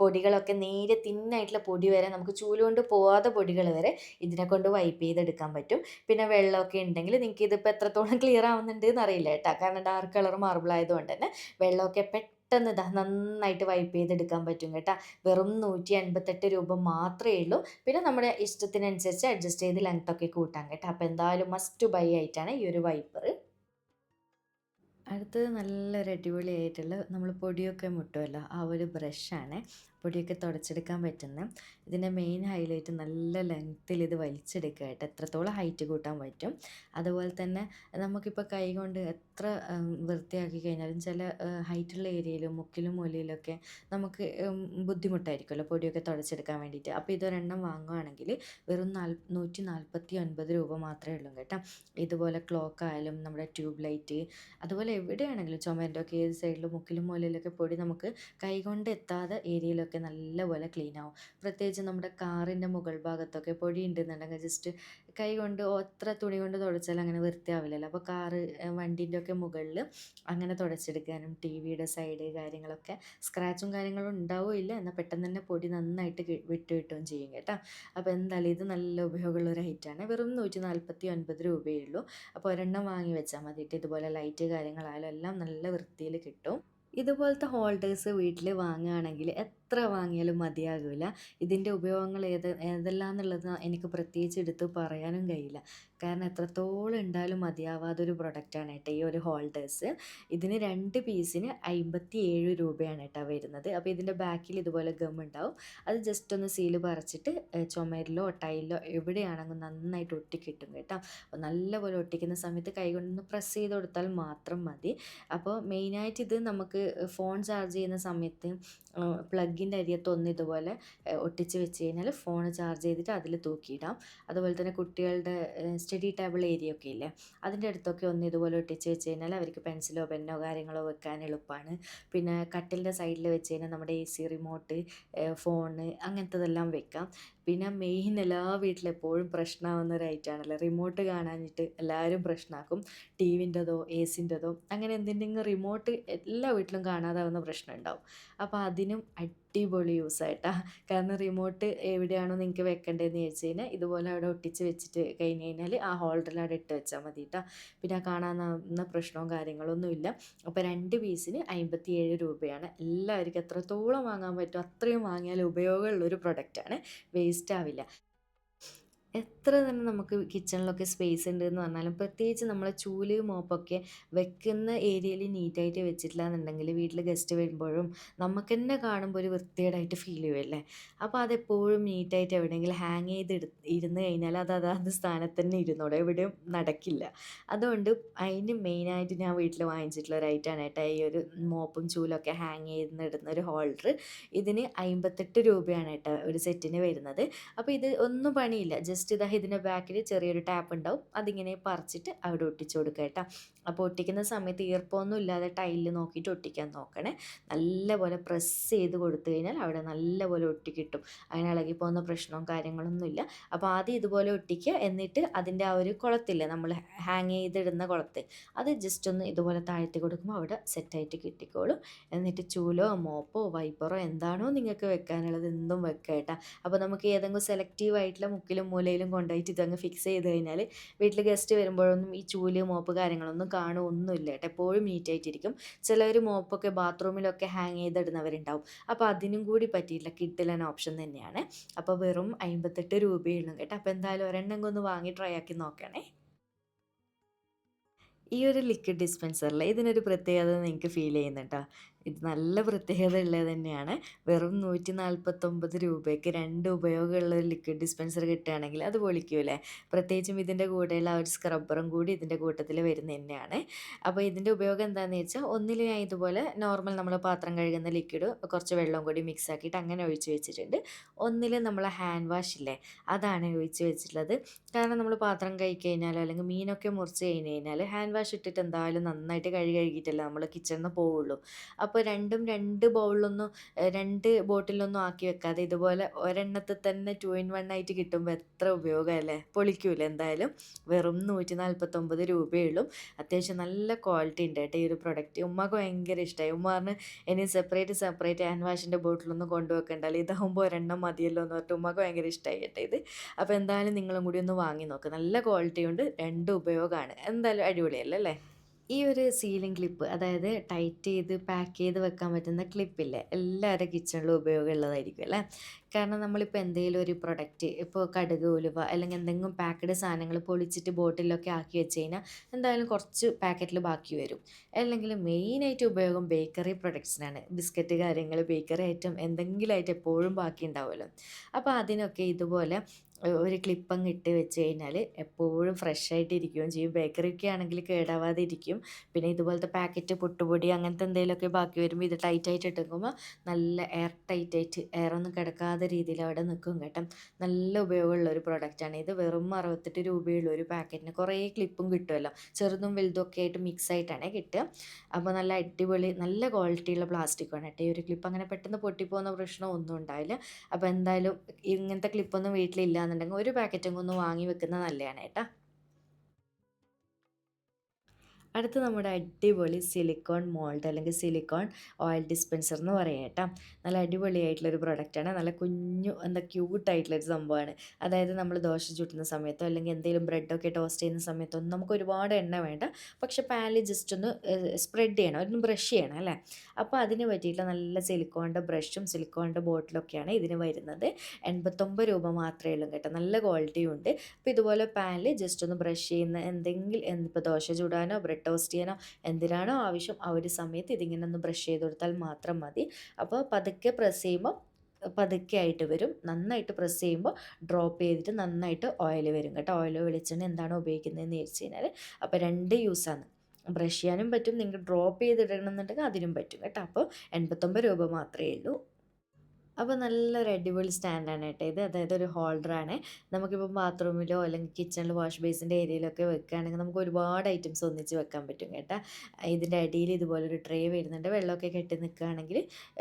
പൊടികളൊക്കെ നേരെ തിന്നായിട്ടുള്ള പൊടി വരെ നമുക്ക് ചൂൽ കൊണ്ട് പോവാതെ പൊടികൾ വരെ ഇതിനെ കൊണ്ട് വൈപ്പ് ചെയ്തെടുക്കാൻ പറ്റും. പിന്നെ വെള്ളമൊക്കെ ഉണ്ടെങ്കിൽ നിങ്ങൾക്ക് ഇതിപ്പോൾ എത്രത്തോളം ക്ലിയർ ആവുന്നുണ്ട് എന്നറിയില്ല കേട്ടോ. കാരണം ഡാർക്ക് കളർ മാർബിൾ ആയതുകൊണ്ട് തന്നെ വെള്ളമൊക്കെ പെട്ടെന്ന് ഇതാ നന്നായിട്ട് വൈപ്പ് ചെയ്തെടുക്കാൻ പറ്റും കേട്ടോ. വെറും നൂറ്റി അൻപത്തെട്ട് രൂപ മാത്രമേ ഉള്ളൂ. പിന്നെ നമ്മുടെ ഇഷ്ടത്തിനനുസരിച്ച് അഡ്ജസ്റ്റ് ചെയ്ത് ലെങ്ത് ഒക്കെ കൂട്ടാം കേട്ടോ. അപ്പോൾ എന്തായാലും മസ്റ്റ് ബൈ ആയിട്ടാണ് ഈ ഒരു വൈപ്പർ അടുത്തത് നല്ലൊരു അടിപൊളിയായിട്ടുള്ള നമ്മൾ പൊടിയൊക്കെ മുട്ടുമല്ലോ ആ ഒരു ബ്രഷാണ് പൊടിയൊക്കെ തുടച്ചെടുക്കാൻ പറ്റുന്ന ഇതിന്റെ മെയിൻ ഹൈലൈറ്റ് നല്ല ലെങ്ത്തിൽ ഇത് വലിച്ചെടുക്കുക കേട്ടോ. എത്രത്തോളം ഹൈറ്റ് കൂട്ടാൻ പറ്റും. അതുപോലെ തന്നെ നമുക്കിപ്പോൾ കൈ കൊണ്ട് എത്ര വൃത്തിയാക്കി കഴിഞ്ഞാലും ചില ഹൈറ്റുള്ള ഏരിയയിലും മുക്കിലും മൂലയിലൊക്കെ നമുക്ക് ബുദ്ധിമുട്ടായിരിക്കുമല്ലോ പൊടിയൊക്കെ തുടച്ചെടുക്കാൻ വേണ്ടിയിട്ട്. അപ്പോൾ ഇതൊരെണ്ണം വാങ്ങുകയാണെങ്കിൽ വെറും നാൽ നൂറ്റി നാൽപ്പത്തി ഒൻപത് രൂപ മാത്രമേ ഉള്ളൂ കേട്ടോ. ഇതുപോലെ ക്ലോക്ക് ആയാലും നമ്മുടെ ട്യൂബ് ലൈറ്റ് അതുപോലെ എവിടെയാണെങ്കിലും ചുമരിന്റെ ഒക്കെ ഏത് സൈഡിലും മുക്കിലും മൂലയിലൊക്കെ പൊടി നമുക്ക് കൈ കൊണ്ട് എത്താതെ ഏരിയയിലൊക്കെ നല്ലപോലെ ക്ലീൻ ആവും. പ്രത്യേകിച്ച് നമ്മുടെ കാറിന്റെ മുകൾ ഭാഗത്തൊക്കെ പൊടി ഉണ്ടെന്നുണ്ടെങ്കിൽ ജസ്റ്റ് കൈ കൊണ്ട് എത്ര തുണി കൊണ്ട് തുടച്ചാൽ അങ്ങനെ വൃത്തിയാവില്ലല്ലോ. അപ്പോൾ കാറ് വണ്ടീന്റെ ഒക്കെ മുകളിൽ അങ്ങനെ തുടച്ചെടുക്കാനും ടി വിയുടെ സൈഡ് കാര്യങ്ങളൊക്കെ സ്ക്രാച്ചും കാര്യങ്ങളും ഉണ്ടാവുകയില്ല എന്നാൽ പെട്ടെന്ന് തന്നെ പൊടി നന്നായിട്ട് വിട്ടു കിട്ടുകയും ചെയ്യും കേട്ടോ. അപ്പോൾ എന്തായാലും ഇത് നല്ല ഉപയോഗമുള്ള ഒരു ഐറ്റമാണ് വെറും നൂറ്റി നാൽപ്പത്തി ഒൻപത് രൂപയേ ഉള്ളൂ. അപ്പോൾ ഒരെണ്ണം വാങ്ങി വെച്ചാൽ മതിയിട്ട് ഇതുപോലെ ലൈറ്റ് കാര്യങ്ങളായാലും എല്ലാം നല്ല വൃത്തിയിൽ കിട്ടും. ഇതുപോലത്തെ ഹോൾഡേഴ്സ് വീട്ടിൽ വാങ്ങുകയാണെങ്കിൽ എത്ര വാങ്ങിയാലും മതിയാകില്ല ഇതിന്റെ ഉപയോഗങ്ങൾ ഏത് ഏതെല്ലാം എന്നുള്ളത് എനിക്ക് പ്രത്യേകിച്ച് എടുത്ത് പറയാനും കഴിയില്ല. കാരണം എത്രത്തോളം ഉണ്ടായാലും മതിയാവാത്തൊരു പ്രൊഡക്റ്റാണ് കേട്ടോ ഈ ഒരു ഹോൾഡേഴ്സ് ഇതിന് രണ്ട് പീസിന് അമ്പത്തി ഏഴ് രൂപയാണ് കേട്ടോ വരുന്നത്. അപ്പോൾ ഇതിന്റെ ബാക്കിൽ ഇതുപോലെ ഗം ഉണ്ടാവും അത് ജസ്റ്റ് ഒന്ന് സീൽ പറിച്ചിട്ട് ചുമരിലോ ടൈലിലോ എവിടെയാണെങ്കിൽ നന്നായിട്ട് ഒട്ടിക്കിട്ടും കേട്ടോ. അപ്പോൾ നല്ലപോലെ ഒട്ടിക്കുന്ന സമയത്ത് കൈ കൊണ്ടൊന്ന് പ്രസ് ചെയ്ത് കൊടുത്താൽ മാത്രം മതി. അപ്പോൾ മെയിനായിട്ട് ഇത് നമുക്ക് ഫോൺ ചാർജ് ചെയ്യുന്ന സമയത്ത് പ്ലഗിന്റെ അരിയത്തൊന്ന് ഇതുപോലെ ഒട്ടിച്ച് വെച്ച് കഴിഞ്ഞാൽ ഫോൺ ചാർജ് ചെയ്തിട്ട് അതിൽ തൂക്കിയിടാം. അതുപോലെ തന്നെ കുട്ടികളുടെ സ്റ്റഡി ടേബിൾ ഏരിയ ഒക്കെ ഇല്ലേ അതിന്റെ അടുത്തൊക്കെ ഒന്ന് ഇതുപോലെ ഒട്ടിച്ച് വെച്ച് കഴിഞ്ഞാൽ അവർക്ക് പെൻസിലോ പെന്നോ കാര്യങ്ങളോ വെക്കാൻ എളുപ്പമാണ് പിന്നെ കട്ടിലിന്റെ സൈഡിൽ വെച്ച് കഴിഞ്ഞാൽ നമ്മുടെ എ സി റിമോട്ട് ഫോണ് അങ്ങനത്തതെല്ലാം വെക്കാം. പിന്നെ മെയിൻ എല്ലാ വീട്ടിലും എപ്പോഴും പ്രശ്നമാവുന്ന ഒരു ഐറ്റമാണല്ലോ. റിമോട്ട് കാണാനിട്ട് എല്ലാവരും പ്രശ്നമാക്കും ടി വിന്റെതോ എ സിന്റെതോ അങ്ങനെ എന്തിന്റെങ്കിലും റിമോട്ട് എല്ലാ വീട്ടിലും കാണാതാവുന്ന പ്രശ്നം ഉണ്ടാവും അപ്പോൾ അതിനും അടിപൊളി യൂസ് ആയിട്ടാ. കാരണം റിമോട്ട് എവിടെയാണോ നിങ്ങൾക്ക് വെക്കേണ്ടതെന്ന് ചോദിച്ചു കഴിഞ്ഞാൽ ഇതുപോലെ അവിടെ ഒട്ടിച്ച് വെച്ചിട്ട് കഴിഞ്ഞ് കഴിഞ്ഞാൽ ആ ഹോൾഡറിൽ അവിടെ ഇട്ട് വെച്ചാൽ മതി കേട്ടോ പിന്നെ കാണാനാവുന്ന പ്രശ്നവും കാര്യങ്ങളൊന്നുമില്ല അപ്പോൾ രണ്ട് പീസിന് അമ്പത്തിയേഴ് രൂപയാണ്. എല്ലാവർക്കും എത്രത്തോളം വാങ്ങാൻ പറ്റും അത്രയും വാങ്ങിയാൽ ഉപയോഗമുള്ളൊരു പ്രൊഡക്റ്റാണ് വേസ്റ്റ് ആവില്ല. എത്ര തന്നെ നമുക്ക് കിച്ചണിലൊക്കെ സ്പേസ് ഉണ്ട് എന്ന് പറഞ്ഞാലും പ്രത്യേകിച്ച് നമ്മൾ ചൂൽ മോപ്പൊക്കെ വെക്കുന്ന ഏരിയയിൽ നീറ്റായിട്ട് വെച്ചിട്ടില്ല എന്നുണ്ടെങ്കിൽ വീട്ടിൽ ഗസ്റ്റ് വരുമ്പോഴും നമുക്ക് തന്നെ കാണുമ്പോൾ ഒരു വൃത്തികേടായിട്ട് ഫീൽ ചെയ്യുമല്ലേ അപ്പോൾ അതെപ്പോഴും നീറ്റായിട്ട് എവിടെയെങ്കിലും ഹാങ് ചെയ്ത് ഇരുന്ന് കഴിഞ്ഞാൽ അത് അതാത് സ്ഥാനത്ത് തന്നെ ഇരുന്നോളൂ. എവിടെയും നടക്കില്ല. അതുകൊണ്ട് അതിന് മെയിനായിട്ട് ഞാൻ വീട്ടിൽ വാങ്ങിച്ചിട്ടുള്ള ഒരു ഐറ്റമാണ് കേട്ടോ. ഈ ഒരു മോപ്പും ചൂലൊക്കെ ഹാങ് ചെയ്ത് ഇടുന്ന ഒരു ഹോൾഡർ ഇതിന് അമ്പത്തെട്ട് രൂപയാണ് കേട്ടോ ഒരു സെറ്റിന് വരുന്നത്. അപ്പോൾ ഇത് ഒന്നും പണിയില്ല. ജസ്റ്റ് ഇതാ ഇതിന്റെ ബാക്കിൽ ചെറിയൊരു ടാപ്പ് ഉണ്ടാവും. അതിങ്ങനെ പറിച്ചിട്ട് അവിടെ ഒട്ടിച്ചു കൊടുക്കുക കേട്ടോ. അപ്പോൾ ഒട്ടിക്കുന്ന സമയത്ത് ഈർപ്പമൊന്നും ഇല്ലാതെ ടൈലിൽ നോക്കിയിട്ട് ഒട്ടിക്കാൻ നോക്കണേ. നല്ലപോലെ പ്രസ് ചെയ്ത് കൊടുത്തു കഴിഞ്ഞാൽ അവിടെ നല്ലപോലെ ഒട്ടിക്കിട്ടും അങ്ങനെ ഇളകി പോകുന്ന പ്രശ്നവും കാര്യങ്ങളൊന്നുമില്ല അപ്പോൾ ആദ്യം ഇതുപോലെ ഒട്ടിക്കുക. എന്നിട്ട് അതിന്റെ ആ ഒരു കുളത്തില്ലേ നമ്മൾ ഹാങ് ചെയ്തിടുന്ന കുളത്ത് അത് ജസ്റ്റ് ഒന്ന് ഇതുപോലെ താഴ്ത്തി കൊടുക്കുമ്പോൾ അവിടെ സെറ്റായിട്ട് കിട്ടിക്കോളും. എന്നിട്ട് ചൂലോ മോപ്പോ വൈപ്പറോ എന്താണോ നിങ്ങൾക്ക് വെക്കാനുള്ളത് എന്തും വെക്കുക കേട്ടോ. അപ്പോൾ നമുക്ക് ഏതെങ്കിലും സെലക്റ്റീവ് ആയിട്ടുള്ള മുക്കിലും മൂലയിലും കൊണ്ടുപോയിട്ട് ഇതങ്ങ് ഫിക്സ് ചെയ്ത് കഴിഞ്ഞാൽ വീട്ടിൽ ഗസ്റ്റ് വരുമ്പോഴൊന്നും ഈ ചൂൽ മോപ്പ് കാര്യങ്ങളൊന്നും കാണുമൊന്നുമില്ല കേട്ടോ. എപ്പോഴും നീറ്റായിട്ടിരിക്കും ചിലർ മോപ്പൊക്കെ ബാത്റൂമിലൊക്കെ ഹാങ് ചെയ്തിടുന്നവരുണ്ടാവും. അപ്പോൾ അതിനും കൂടി പറ്റിയില്ല കിട്ടില്ല ഓപ്ഷൻ തന്നെയാണ്. അപ്പോൾ വെറും അമ്പത്തെട്ട് രൂപയുള്ളൂ കേട്ടോ. അപ്പോൾ എന്തായാലും ഒരെണ്ണം ഒന്ന് വാങ്ങി ട്രൈ ആക്കി നോക്കണേ. ഈ ഒരു ലിക്വിഡ് ഡിസ്പെൻസറിൽ ഇതിനൊരു പ്രത്യേകത നിങ്ങൾക്ക് ഫീൽ ചെയ്യുന്നുണ്ടോ? ഇത് നല്ല പ്രത്യേകത ഉള്ളത് തന്നെയാണ്. വെറും നൂറ്റി നാൽപ്പത്തൊമ്പത് രൂപയ്ക്ക് രണ്ട് ഉപയോഗമുള്ള ഒരു ലിക്വിഡ് ഡിസ്പെൻസർ കിട്ടുകയാണെങ്കിൽ അത് പൊളിക്കൂലേ പ്രത്യേകിച്ചും ഇതിന്റെ കൂടെയുള്ള ഒരു സ്ക്രബ്ബറും കൂടി ഇതിന്റെ കൂട്ടത്തിൽ വരുന്ന തന്നെയാണ്. അപ്പോൾ ഇതിന്റെ ഉപയോഗം എന്താണെന്ന് വെച്ചാൽ ഒന്നിൽ ഞാൻ ഇതുപോലെ നോർമൽ നമ്മൾ പാത്രം കഴുകുന്ന ലിക്വിഡ് കുറച്ച് വെള്ളം കൂടി മിക്സ് ആക്കിയിട്ട് അങ്ങനെ ഒഴിച്ച് വെച്ചിട്ടുണ്ട്. ഒന്നിൽ നമ്മൾ ഹാൻഡ് വാഷ് ഇല്ലേ? അതാണ് ഒഴിച്ച് വെച്ചിട്ടുള്ളത്. കാരണം നമ്മൾ പാത്രം കഴുകി കഴിഞ്ഞാലോ അല്ലെങ്കിൽ മീനൊക്കെ മുറിച്ച് കഴിഞ്ഞ് കഴിഞ്ഞാൽ ഹാൻഡ് വാഷ് ഇട്ടിട്ട് എന്തായാലും നന്നായിട്ട് കഴുകി കഴുകിയിട്ടല്ലേ നമ്മൾ കിച്ചണിൽ നിന്ന് പോവുള്ളൂ. അപ്പോൾ രണ്ടും രണ്ട് ബൗളിലൊന്നും രണ്ട് ബോട്ടിലൊന്നും ആക്കി വെക്കാതെ ഇതുപോലെ ഒരെണ്ണത്തിൽ തന്നെ ടു ഇൻ വൺ ആയിട്ട് കിട്ടുമ്പോൾ എത്ര ഉപയോഗമല്ലേ പൊളിക്കൂല എന്തായാലും. വെറും നൂറ്റി നാൽപ്പത്തൊമ്പത് രൂപയേ ഉള്ളൂ അത്യാവശ്യം നല്ല ക്വാളിറ്റി ഉണ്ട് കേട്ടോ ഈ ഒരു പ്രൊഡക്റ്റ് ഉമ്മക്ക് ഭയങ്കര ഇഷ്ടമായി ഉമ്മ പറഞ്ഞ് ഇനി സെപ്പറേറ്റ് സെപ്പറേറ്റ് ഹാൻഡ് വാഷിന്റെ ബോട്ടിലൊന്നും കൊണ്ടുവെക്കണ്ടല്ലോ ഇതാകുമ്പോൾ ഒരെണ്ണം മതിയല്ലോ എന്ന് പറഞ്ഞിട്ട് ഉമ്മക്ക് ഭയങ്കര ഇഷ്ടമായി കേട്ടോ ഇത്. അപ്പോൾ എന്തായാലും നിങ്ങളും കൂടി ഒന്ന് വാങ്ങി നോക്ക്. നല്ല ക്വാളിറ്റി ഉണ്ട്. രണ്ട് ഉപയോഗമാണ്. എന്തായാലും അടിപൊളിയല്ലേ ഈ ഒരു സീലിംഗ് ക്ലിപ്പ് അതായത് ടൈറ്റ് ചെയ്ത് പാക്ക് ചെയ്ത് വെക്കാൻ പറ്റുന്ന ക്ലിപ്പില്ലേ? എല്ലാവരുടെ കിച്ചണിലും ഉപയോഗമുള്ളതായിരിക്കും അല്ലേ? കാരണം നമ്മളിപ്പോൾ എന്തെങ്കിലും ഒരു പ്രൊഡക്റ്റ് ഇപ്പോൾ കടുക് ഉലുവ അല്ലെങ്കിൽ എന്തെങ്കിലും പാക്കഡ് സാധനങ്ങൾ പൊളിച്ചിട്ട് ബോട്ടിലൊക്കെ ആക്കി വെച്ച് കഴിഞ്ഞാൽ എന്തായാലും കുറച്ച് പാക്കറ്റിൽ ബാക്കി വരും. അല്ലെങ്കിൽ മെയിനായിട്ട് ഉപയോഗം ബേക്കറി പ്രൊഡക്ട്സിനാണ് ബിസ്ക്കറ്റ് കാര്യങ്ങൾ ബേക്കറി ഐറ്റം എന്തെങ്കിലും ആയിട്ട് എപ്പോഴും ബാക്കി ഉണ്ടാവുമല്ലോ. അപ്പോൾ അതിനൊക്കെ ഇതുപോലെ ഒരു ക്ലിപ്പങ്ങ് ഇട്ട് വെച്ച് കഴിഞ്ഞാൽ എപ്പോഴും ഫ്രഷ് ആയിട്ട് ഇരിക്കുകയും ചെയ്യും. ബേക്കറിയൊക്കെ ആണെങ്കിൽ കേടാവാതെ ഇരിക്കും. പിന്നെ ഇതുപോലത്തെ പാക്കറ്റ് പൊട്ടുപൊടി അങ്ങനത്തെ എന്തെങ്കിലുമൊക്കെ ബാക്കി വരുമ്പോൾ ഇത് ടൈറ്റായിട്ട് ഇട്ടുമ്പോൾ നല്ല എയർ ടൈറ്റായിട്ട് എയറൊന്നും കിടക്കാത്ത രീതിയിൽ അവിടെ നിൽക്കും കേട്ടോ. നല്ല ഉപയോഗമുള്ള ഒരു പ്രൊഡക്റ്റാണ് ഇത് വെറും അറുപത്തെട്ട് രൂപയുള്ള ഒരു പാക്കറ്റിന് കുറേ ക്ലിപ്പും കിട്ടുമല്ലോ. ചെറുതും വലുതും ഒക്കെ ആയിട്ട് മിക്സ് ആയിട്ടാണ് കിട്ടുക. അപ്പോൾ നല്ല അടിപൊളി നല്ല ക്വാളിറ്റിയുള്ള പ്ലാസ്റ്റിക്കാണ് കേട്ടോ. ഈ ഒരു ക്ലിപ്പ് അങ്ങനെ പെട്ടെന്ന് പൊട്ടിപ്പോകുന്ന പ്രശ്നം ഒന്നും ഉണ്ടാവില്ല. അപ്പോൾ എന്തായാലും ഇങ്ങനത്തെ ക്ലിപ്പൊന്നും വീട്ടിലില്ല എന്നുണ്ടെങ്കിൽ ഒരു പാക്കറ്റും ഒന്ന് വാങ്ങി വെക്കുന്നത് നല്ലതാണ് കേട്ടോ. അടുത്ത് നമ്മുടെ അടിപൊളി സിലിക്കോൺ മോൾഡ് അല്ലെങ്കിൽ സിലിക്കോൺ ഓയിൽ ഡിസ്പെൻസർ എന്ന് പറയാം കേട്ടോ. നല്ല അടിപൊളിയായിട്ടുള്ളൊരു പ്രൊഡക്റ്റാണ് നല്ല കുഞ്ഞു എന്താ ക്യൂട്ടായിട്ടുള്ളൊരു സംഭവമാണ്. അതായത് നമ്മൾ ദോശ ചുട്ടുന്ന സമയത്തോ അല്ലെങ്കിൽ എന്തെങ്കിലും ബ്രെഡൊക്കെ ടോസ്റ്റ് ചെയ്യുന്ന സമയത്തോ നമുക്ക് ഒരുപാട് എണ്ണ വേണ്ട. പക്ഷേ പാനിൽ ജസ്റ്റ് ഒന്ന് സ്പ്രെഡ് ചെയ്യണം. ഒന്ന് ബ്രഷ് ചെയ്യണം അല്ലേ? അപ്പോൾ അതിന് പറ്റിയിട്ടുള്ള നല്ല സിലിക്കോണിന്റെ ബ്രഷും സിലിക്കോണിന്റെ ബോട്ടിലൊക്കെയാണ് ഇതിന് വരുന്നത്. എൺപത്തൊമ്പത് രൂപ മാത്രമേ ഉള്ളൂ കേട്ടോ. നല്ല ക്വാളിറ്റിയും ഉണ്ട്. അപ്പോൾ ഇതുപോലെ പാനിൽ ജസ്റ്റ് ഒന്ന് ബ്രഷ് ചെയ്യുന്ന എന്തെങ്കിലും ഇപ്പോൾ ദോശ ചൂടാനോ ബ്രെഡ് ടോസ്റ്റ് ചെയ്യാനോ എന്തിനാണോ ആവശ്യം ആ ഒരു സമയത്ത് ഇതിങ്ങനെ ഒന്ന് ബ്രഷ് ചെയ്ത് കൊടുത്താൽ മാത്രം മതി. അപ്പോൾ പതുക്കെ പ്രസ് ചെയ്യുമ്പോൾ പതുക്കെ ആയിട്ട് വരും. നന്നായിട്ട് പ്രസ് ചെയ്യുമ്പോൾ ഡ്രോപ്പ് ചെയ്തിട്ട് നന്നായിട്ട് ഓയിൽ വരും കേട്ടോ. ഓയിൽ വെളിച്ചെണ്ണ എന്താണ് ഉപയോഗിക്കുന്നതെന്ന് ചോദിച്ചു കഴിഞ്ഞാൽ അപ്പോൾ രണ്ട് യൂസാണ് ബ്രഷ് ചെയ്യാനും പറ്റും. നിങ്ങൾക്ക് ഡ്രോപ്പ് ചെയ്തിടണമെന്നുണ്ടെങ്കിൽ അതിനും പറ്റും കേട്ടോ. അപ്പോൾ എൺപത്തൊമ്പത് രൂപ മാത്രമേ ഉള്ളൂ. അപ്പോൾ നല്ലൊരു അടിപൊളി സ്റ്റാൻഡാണ് കേട്ടോ ഇത്. അതായത് ഒരു ഹോൾഡറാണ് നമുക്കിപ്പോൾ ബാത്റൂമിലോ അല്ലെങ്കിൽ കിച്ചണിൽ വാഷ് ബേസിന്റെ ഏരിയയിലൊക്കെ വെക്കുകയാണെങ്കിൽ നമുക്ക് ഒരുപാട് ഐറ്റംസ് ഒന്നിച്ച് വെക്കാൻ പറ്റും കേട്ടോ. ഇതിന്റെ അടിയിൽ ഇതുപോലൊരു ട്രേ വരുന്നുണ്ട്. വെള്ളമൊക്കെ കെട്ടി നിൽക്കുകയാണെങ്കിൽ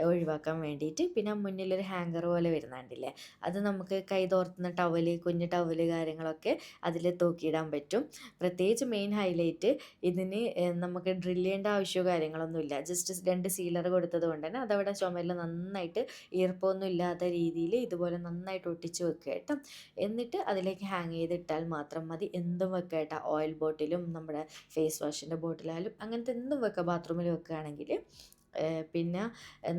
ഒഴിവാക്കാൻ വേണ്ടിയിട്ട്. പിന്നെ മുന്നിലൊരു ഹാങ്കർ പോലെ വരുന്നുണ്ടല്ലേ? അത് നമുക്ക് കൈ തോർത്തുന്ന ടവൽ കുഞ്ഞ് ടവൽ കാര്യങ്ങളൊക്കെ അതിൽ തൂക്കിയിടാൻ പറ്റും. പ്രത്യേകിച്ച് മെയിൻ ഹൈലൈറ്റ് ഇതിന് നമുക്ക് ഡ്രില്ല് ചെയ്യേണ്ട ആവശ്യമോ കാര്യങ്ങളൊന്നുമില്ല. ജസ്റ്റ് രണ്ട് സീലർ കൊടുത്തത് കൊണ്ട് തന്നെ അതവിടെ ചുമരിൽ നന്നായിട്ട് ഈർപ്പം കുഴപ്പമൊന്നും ഇല്ലാത്ത രീതിയിൽ ഇതുപോലെ നന്നായിട്ട് ഒട്ടിച്ച് വെക്കുക കേട്ടോ. എന്നിട്ട് അതിലേക്ക് ഹാങ് ചെയ്തിട്ടാൽ മാത്രം മതി. എന്തും വെക്കുക കേട്ടോ. ഓയിൽ ബോട്ടിലും നമ്മുടെ ഫേസ് വാഷിന്റെ ബോട്ടിലായാലും അങ്ങനത്തെ എന്തും വെക്കുക. ബാത്റൂമിൽ വെക്കുകയാണെങ്കിൽ പിന്നെ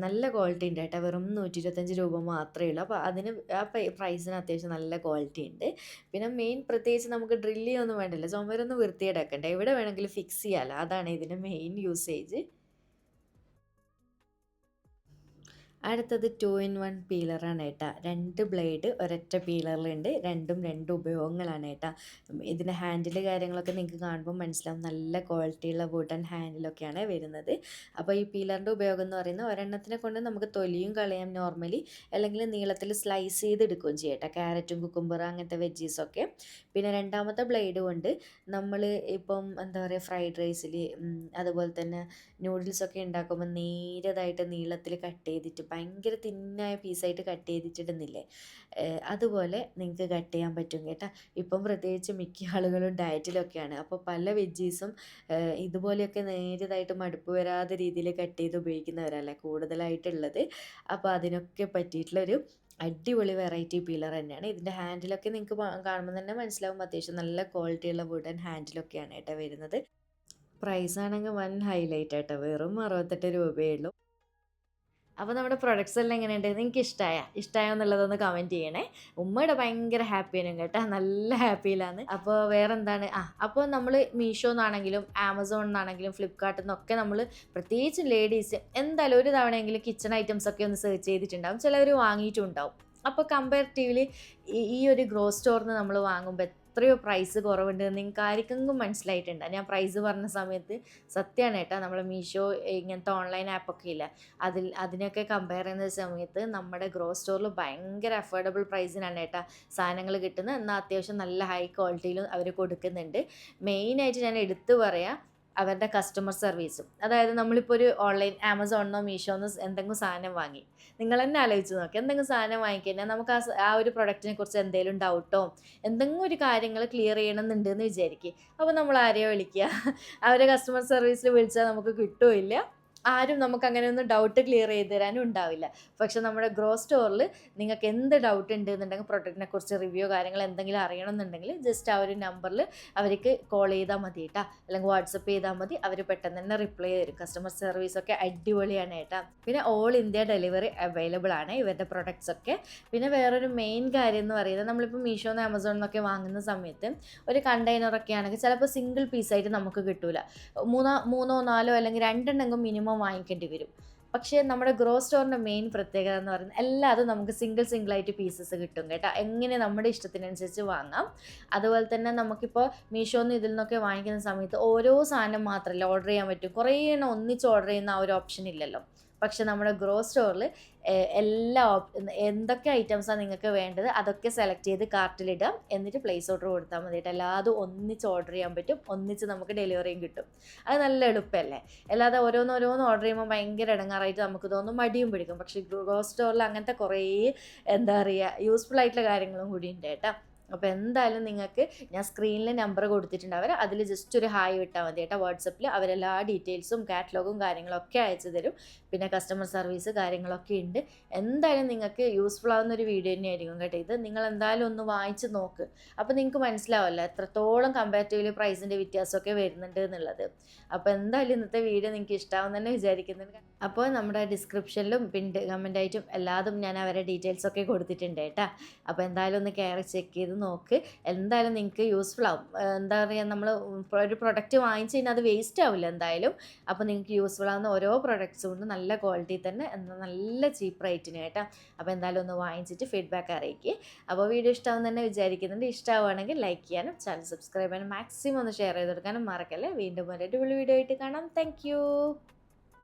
നല്ല ക്വാളിറ്റി ഉണ്ട് കേട്ടോ. വെറും നൂറ്റി ഇരുപത്തഞ്ച് രൂപ മാത്രമേ ഉള്ളൂ. അപ്പോൾ അതിന് ആ പ്രൈസിന് അത്യാവശ്യം നല്ല ക്വാളിറ്റി ഉണ്ട്. പിന്നെ മെയിൻ പ്രത്യേകിച്ച് നമുക്ക് ഡ്രില്ല് ചെയ്യൊന്നും വേണ്ടല്ലോ. ചുമരൊന്നും വൃത്തിയേടാക്കണ്ട എവിടെ വേണമെങ്കിലും ഫിക്സ് ചെയ്യാമല്ലോ അതാണ് ഇതിന്റെ മെയിൻ യൂസേജ് അടുത്തത് ടു ഇൻ വൺ പീലറാണ് ഏട്ടാ രണ്ട് ബ്ലേഡ് ഒരൊറ്റ പീലറിലുണ്ട് രണ്ടും രണ്ട് ഉപയോഗങ്ങളാണ് ഏട്ടാ ഇതിന്റെ ഹാൻഡിൽ കാര്യങ്ങളൊക്കെ നിങ്ങൾക്ക് കാണുമ്പോൾ മനസ്സിലാവും. നല്ല ക്വാളിറ്റിയുള്ള വുഡൻ ഹാൻഡിലൊക്കെയാണ് വരുന്നത്. അപ്പോൾ ഈ പീലറിന്റെ ഉപയോഗം എന്ന് പറയുന്നത് ഒരെണ്ണത്തിനെ കൊണ്ട് നമുക്ക് തൊലിയും കളയാം നോർമലി അല്ലെങ്കിൽ നീളത്തിൽ സ്ലൈസ് ചെയ്തെടുക്കുകയും ചെയ്യാം കേട്ടോ. ക്യാരറ്റും കുക്കുംബറും അങ്ങനത്തെ വെജീസൊക്കെ പിന്നെ രണ്ടാമത്തെ ബ്ലേഡ് കൊണ്ട് നമ്മൾ ഇപ്പം എന്താ പറയുക ഫ്രൈഡ് റൈസിൽ അതുപോലെ തന്നെ നൂഡിൽസൊക്കെ ഉണ്ടാക്കുമ്പോൾ നേരതായിട്ട് നീളത്തിൽ കട്ട് ചെയ്തിട്ട് ഭയങ്കര തിന്നായ പീസായിട്ട് കട്ട് ചെയ്തിട്ടിടുന്നില്ലേ? അതുപോലെ നിങ്ങൾക്ക് കട്ട് ചെയ്യാൻ പറ്റും കേട്ടോ. ഇപ്പം പ്രത്യേകിച്ച് മിക്ക ആളുകളും ഡയറ്റിലൊക്കെയാണ്. അപ്പോൾ പല വെജീസും ഇതുപോലെയൊക്കെ നേരിയതായിട്ട് മടുപ്പ് വരാതെ രീതിയിൽ കട്ട് ചെയ്ത് ഉപയോഗിക്കുന്നവരല്ലേ കൂടുതലായിട്ടുള്ളത്. അപ്പോൾ അതിനൊക്കെ പറ്റിയിട്ടുള്ളൊരു അടിപൊളി വെറൈറ്റി പീലർ തന്നെയാണ്. ഇതിന്റെ ഹാൻഡിലൊക്കെ നിങ്ങൾക്ക് കാണുമ്പോൾ തന്നെ മനസ്സിലാവും അത്യാവശ്യം നല്ല ക്വാളിറ്റിയുള്ള വുഡൻ ഹാൻഡിലൊക്കെയാണ് കേട്ടോ വരുന്നത്. പ്രൈസ് ആണെങ്കിൽ വൻ ഹൈലൈറ്റ് ആട്ടോ വെറും അറുപത്തെട്ട് രൂപയേ ഉള്ളൂ. അപ്പോൾ നമ്മുടെ പ്രൊഡക്ട്സ് എല്ലാം എങ്ങനെയുണ്ട്? നിങ്ങൾക്ക് ഇഷ്ടമായ ഇഷ്ടമായോ എന്നുള്ളതൊന്ന് കമന്റ് ചെയ്യണേ. ഉമ്മയുടെ ഭയങ്കര ഹാപ്പിയാണ് കേട്ടോ. നല്ല ഹാപ്പിയിലാണ് അപ്പോൾ വേറെ എന്താണ് ആ അപ്പോൾ നമ്മൾ മീഷോ എന്നാണെങ്കിലും ആമസോൺ എന്നാണെങ്കിലും ഫ്ലിപ്കാർട്ടിൽ നിന്നൊക്കെ നമ്മൾ പ്രത്യേകിച്ച് ലേഡീസ് എന്തായാലും ഒരു തവണയെങ്കിലും കിച്ചൺ ഐറ്റംസ് ഒക്കെ ഒന്ന് സെർച്ച് ചെയ്തിട്ടുണ്ടാവും. ചിലവർ വാങ്ങിയിട്ടുണ്ടാവും. അപ്പോൾ കമ്പാരിറ്റീവ്ലി ഈ ഒരു ഗ്രോ സ്റ്റോറിൽ നിന്ന് നമ്മൾ വാങ്ങുമ്പോൾ എത്രയോ പ്രൈസ് കുറവുണ്ട് നിങ്ങൾക്ക് ആർക്കെങ്കിലും മനസ്സിലായിട്ടുണ്ട്. ഞാൻ പ്രൈസ് പറഞ്ഞ സമയത്ത് സത്യമാണ് കേട്ടോ നമ്മൾ മീഷോ ഇങ്ങനത്തെ ഓൺലൈൻ ആപ്പൊക്കെ ഇല്ല അതിൽ അതിനൊക്കെ കമ്പയർ ചെയ്യുന്ന സമയത്ത് നമ്മുടെ ഗ്രോ സ്റ്റോറിൽ ഭയങ്കര അഫോർഡബിൾ പ്രൈസിനാണ് കേട്ടോ സാധനങ്ങൾ കിട്ടുന്നത്. എന്നാൽ അത്യാവശ്യം നല്ല ഹൈ ക്വാളിറ്റിയിലും അവർ കൊടുക്കുന്നുണ്ട്. മെയിനായിട്ട് ഞാൻ എടുത്തു പറയാം അവരുടെ കസ്റ്റമർ സർവീസും അതായത് നമ്മളിപ്പോൾ ഒരു ഓൺലൈൻ ആമസോണിനോ മീഷോന്നോ എന്തെങ്കിലും സാധനം വാങ്ങി. നിങ്ങൾ തന്നെ ആലോചിച്ച് നോക്കി. എന്തെങ്കിലും സാധനം വാങ്ങിക്കഴിഞ്ഞാൽ നമുക്ക് ആ ആ ഒരു പ്രൊഡക്റ്റിനെ കുറിച്ച് എന്തെങ്കിലും ഡൗട്ടോ എന്തെങ്കിലും ഒരു കാര്യങ്ങൾ ക്ലിയർ ചെയ്യണമെന്നുണ്ട് എന്ന് വിചാരിക്കുക അപ്പോൾ നമ്മൾ ആരെയോ വിളിക്കുക അവരെ കസ്റ്റമർ സർവീസിൽ വിളിച്ചാൽ നമുക്ക് കിട്ടുമില്ല ആരും നമുക്ക് അങ്ങനെ ഒന്നും ഡൗട്ട് ക്ലിയർ ചെയ്ത് തരാനും ഉണ്ടാവില്ല പക്ഷെ നമ്മുടെ ഗ്രോ സ്റ്റോറിൽ നിങ്ങൾക്ക് എന്ത് ഡൗട്ട് ഉണ്ട് എന്നുണ്ടെങ്കിൽ പ്രൊഡക്റ്റിനെ കുറിച്ച് റിവ്യൂ കാര്യങ്ങൾ എന്തെങ്കിലും അറിയണമെന്നുണ്ടെങ്കിൽ ജസ്റ്റ് ആ ഒരു നമ്പറിൽ അവർക്ക് കോൾ ചെയ്താൽ മതി കേട്ടോ അല്ലെങ്കിൽ വാട്സപ്പ് ചെയ്താൽ മതി. അവർ പെട്ടെന്ന് തന്നെ റിപ്ലൈ തരും. കസ്റ്റമർ സർവീസ് ഒക്കെ അടിപൊളിയാണ് കേട്ടോ പിന്നെ ഓൾ ഇന്ത്യ ഡെലിവറി അവൈലബിൾ ആണ് ഇവരുടെ പ്രൊഡക്ട്സ് ഒക്കെ. പിന്നെ വേറൊരു മെയിൻ കാര്യം എന്ന് പറയുന്നത് നമ്മളിപ്പോൾ മീഷോന്ന് ആമസോൺ എന്നൊക്കെ വാങ്ങുന്ന സമയത്ത് ഒരു കണ്ടെയ്നറൊക്കെ ആണെങ്കിൽ ചിലപ്പോൾ സിംഗിൾ പീസായിട്ട് നമുക്ക് കിട്ടൂല. മൂന്നോ മൂന്നോ നാലോ അല്ലെങ്കിൽ രണ്ടെണ്ണെങ്കിലും മിനിമം വാങ്ങിക്കേണ്ടി വരും. പക്ഷേ നമ്മുടെ ഗ്രോ സ്റ്റോറിന്റെ മെയിൻ പ്രത്യേകത എന്ന് പറയുന്നത് എല്ലാതും നമുക്ക് സിംഗിൾ സിംഗിൾ ആയിട്ട് പീസസ് കിട്ടും കേട്ടോ. എങ്ങനെ നമ്മുടെ ഇഷ്ടത്തിനനുസരിച്ച് വാങ്ങാം. അതുപോലെ തന്നെ നമുക്കിപ്പോൾ മീഷോന്ന് ഇതിൽ നിന്നൊക്കെ വാങ്ങിക്കുന്ന സമയത്ത് ഓരോ സാധനം മാത്രമല്ല ഓർഡർ ചെയ്യാൻ പറ്റും. കുറേ എണ്ണം ഒന്നിച്ച് ഓർഡർ ചെയ്യുന്ന ആ ഒരു ഓപ്ഷൻ ഇല്ലല്ലോ. പക്ഷെ നമ്മുടെ ഗ്രോ സ്റ്റോറിൽ എല്ലാ എന്തൊക്കെ ഐറ്റംസാണ് നിങ്ങൾക്ക് വേണ്ടത് അതൊക്കെ സെലക്ട് ചെയ്ത് കാർട്ടിലിടാം എന്നിട്ട് പ്ലേസ് ഓർഡർ കൊടുത്താൽ മതി കേട്ടോ. എല്ലാതും ഒന്നിച്ച് ഓർഡർ ചെയ്യാൻ പറ്റും. ഒന്നിച്ച് നമുക്ക് ഡെലിവറിയും കിട്ടും. അത് നല്ല എളുപ്പമല്ലേ? അല്ലാതെ ഓരോന്ന് ഓരോന്ന് ഓർഡർ ചെയ്യുമ്പോൾ ഭയങ്കര ഇടങ്ങാറായിട്ട് നമുക്ക് തോന്നും മടിയും പിടിക്കും. പക്ഷേ ഗ്രോ സ്റ്റോറിൽ അങ്ങനത്തെ കുറേ എന്താ പറയുക യൂസ്ഫുൾ ആയിട്ടുള്ള കാര്യങ്ങളും കൂടി ഉണ്ട് കേട്ടോ. അപ്പോൾ എന്തായാലും നിങ്ങൾക്ക് ഞാൻ സ്ക്രീനിൽ നമ്പർ കൊടുത്തിട്ടുണ്ട്. അവർ അതിൽ ജസ്റ്റ് ഒരു ഹായ് വിട്ടാൽ മതി കേട്ടോ. വാട്സപ്പിൽ അവരെല്ലാ ഡീറ്റെയിൽസും കാറ്റലോഗും കാര്യങ്ങളൊക്കെ അയച്ചു തരും. പിന്നെ കസ്റ്റമർ സർവീസ് കാര്യങ്ങളൊക്കെ ഉണ്ട്. എന്തായാലും നിങ്ങൾക്ക് യൂസ്ഫുൾ ആവുന്ന ഒരു വീഡിയോ തന്നെയായിരിക്കും കേട്ടോ ഇത്. നിങ്ങൾ എന്തായാലും ഒന്ന് വായിച്ച് നോക്ക്. അപ്പോൾ നിങ്ങൾക്ക് മനസ്സിലാവല്ലോ എത്രത്തോളം കമ്പാരിറ്റീവ്ലി പ്രൈസിന്റെ വ്യത്യാസമൊക്കെ വരുന്നുണ്ട് എന്നുള്ളത്. അപ്പോൾ എന്തായാലും ഇന്നത്തെ വീഡിയോ നിങ്ങൾക്ക് ഇഷ്ടമാവും തന്നെ വിചാരിക്കുന്നുണ്ട്. അപ്പോൾ നമ്മുടെ ഡിസ്ക്രിപ്ഷനിലും പിൻ കമന്റായിട്ടും എല്ലാതും ഞാൻ അവരുടെ ഡീറ്റെയിൽസ് ഒക്കെ കൊടുത്തിട്ടുണ്ട് കേട്ടോ. അപ്പോൾ എന്തായാലും ഒന്ന് കയറി ചെക്ക് ചെയ്ത് നോക്ക്. എന്തായാലും നിങ്ങൾക്ക് യൂസ്ഫുൾ ആവും. എന്താ പറയുക നമ്മൾ ഒരു പ്രൊഡക്റ്റ് വാങ്ങിച്ച് കഴിഞ്ഞാൽ അത് വേസ്റ്റ് ആവില്ല എന്തായാലും. അപ്പോൾ നിങ്ങൾക്ക് യൂസ്ഫുൾ ആവുന്ന ഓരോ പ്രൊഡക്ട്സും ഉണ്ട്. നല്ല ക്വാളിറ്റി തന്നെ നല്ല ചീപ്പ് റേറ്റിന് കേട്ടോ. അപ്പോൾ എന്തായാലും ഒന്ന് വാങ്ങിച്ചിട്ട് ഫീഡ്ബാക്ക് അറിയിക്കുക അപ്പോൾ വീഡിയോ ഇഷ്ടമാവും തന്നെ വിചാരിക്കുന്നുണ്ട്. ഇഷ്ടമാവുകയാണെങ്കിൽ ലൈക്ക് ചെയ്യാനും ചാനൽ സബ്സ്ക്രൈബ് ചെയ്യാനും മാക്സിമം ഒന്ന് ഷെയർ ചെയ്ത് കൊടുക്കാനും മറക്കല്ലേ. വീണ്ടും ഒരു അടിപൊളി വീഡിയോ ആയിട്ട് കാണാം. താങ്ക്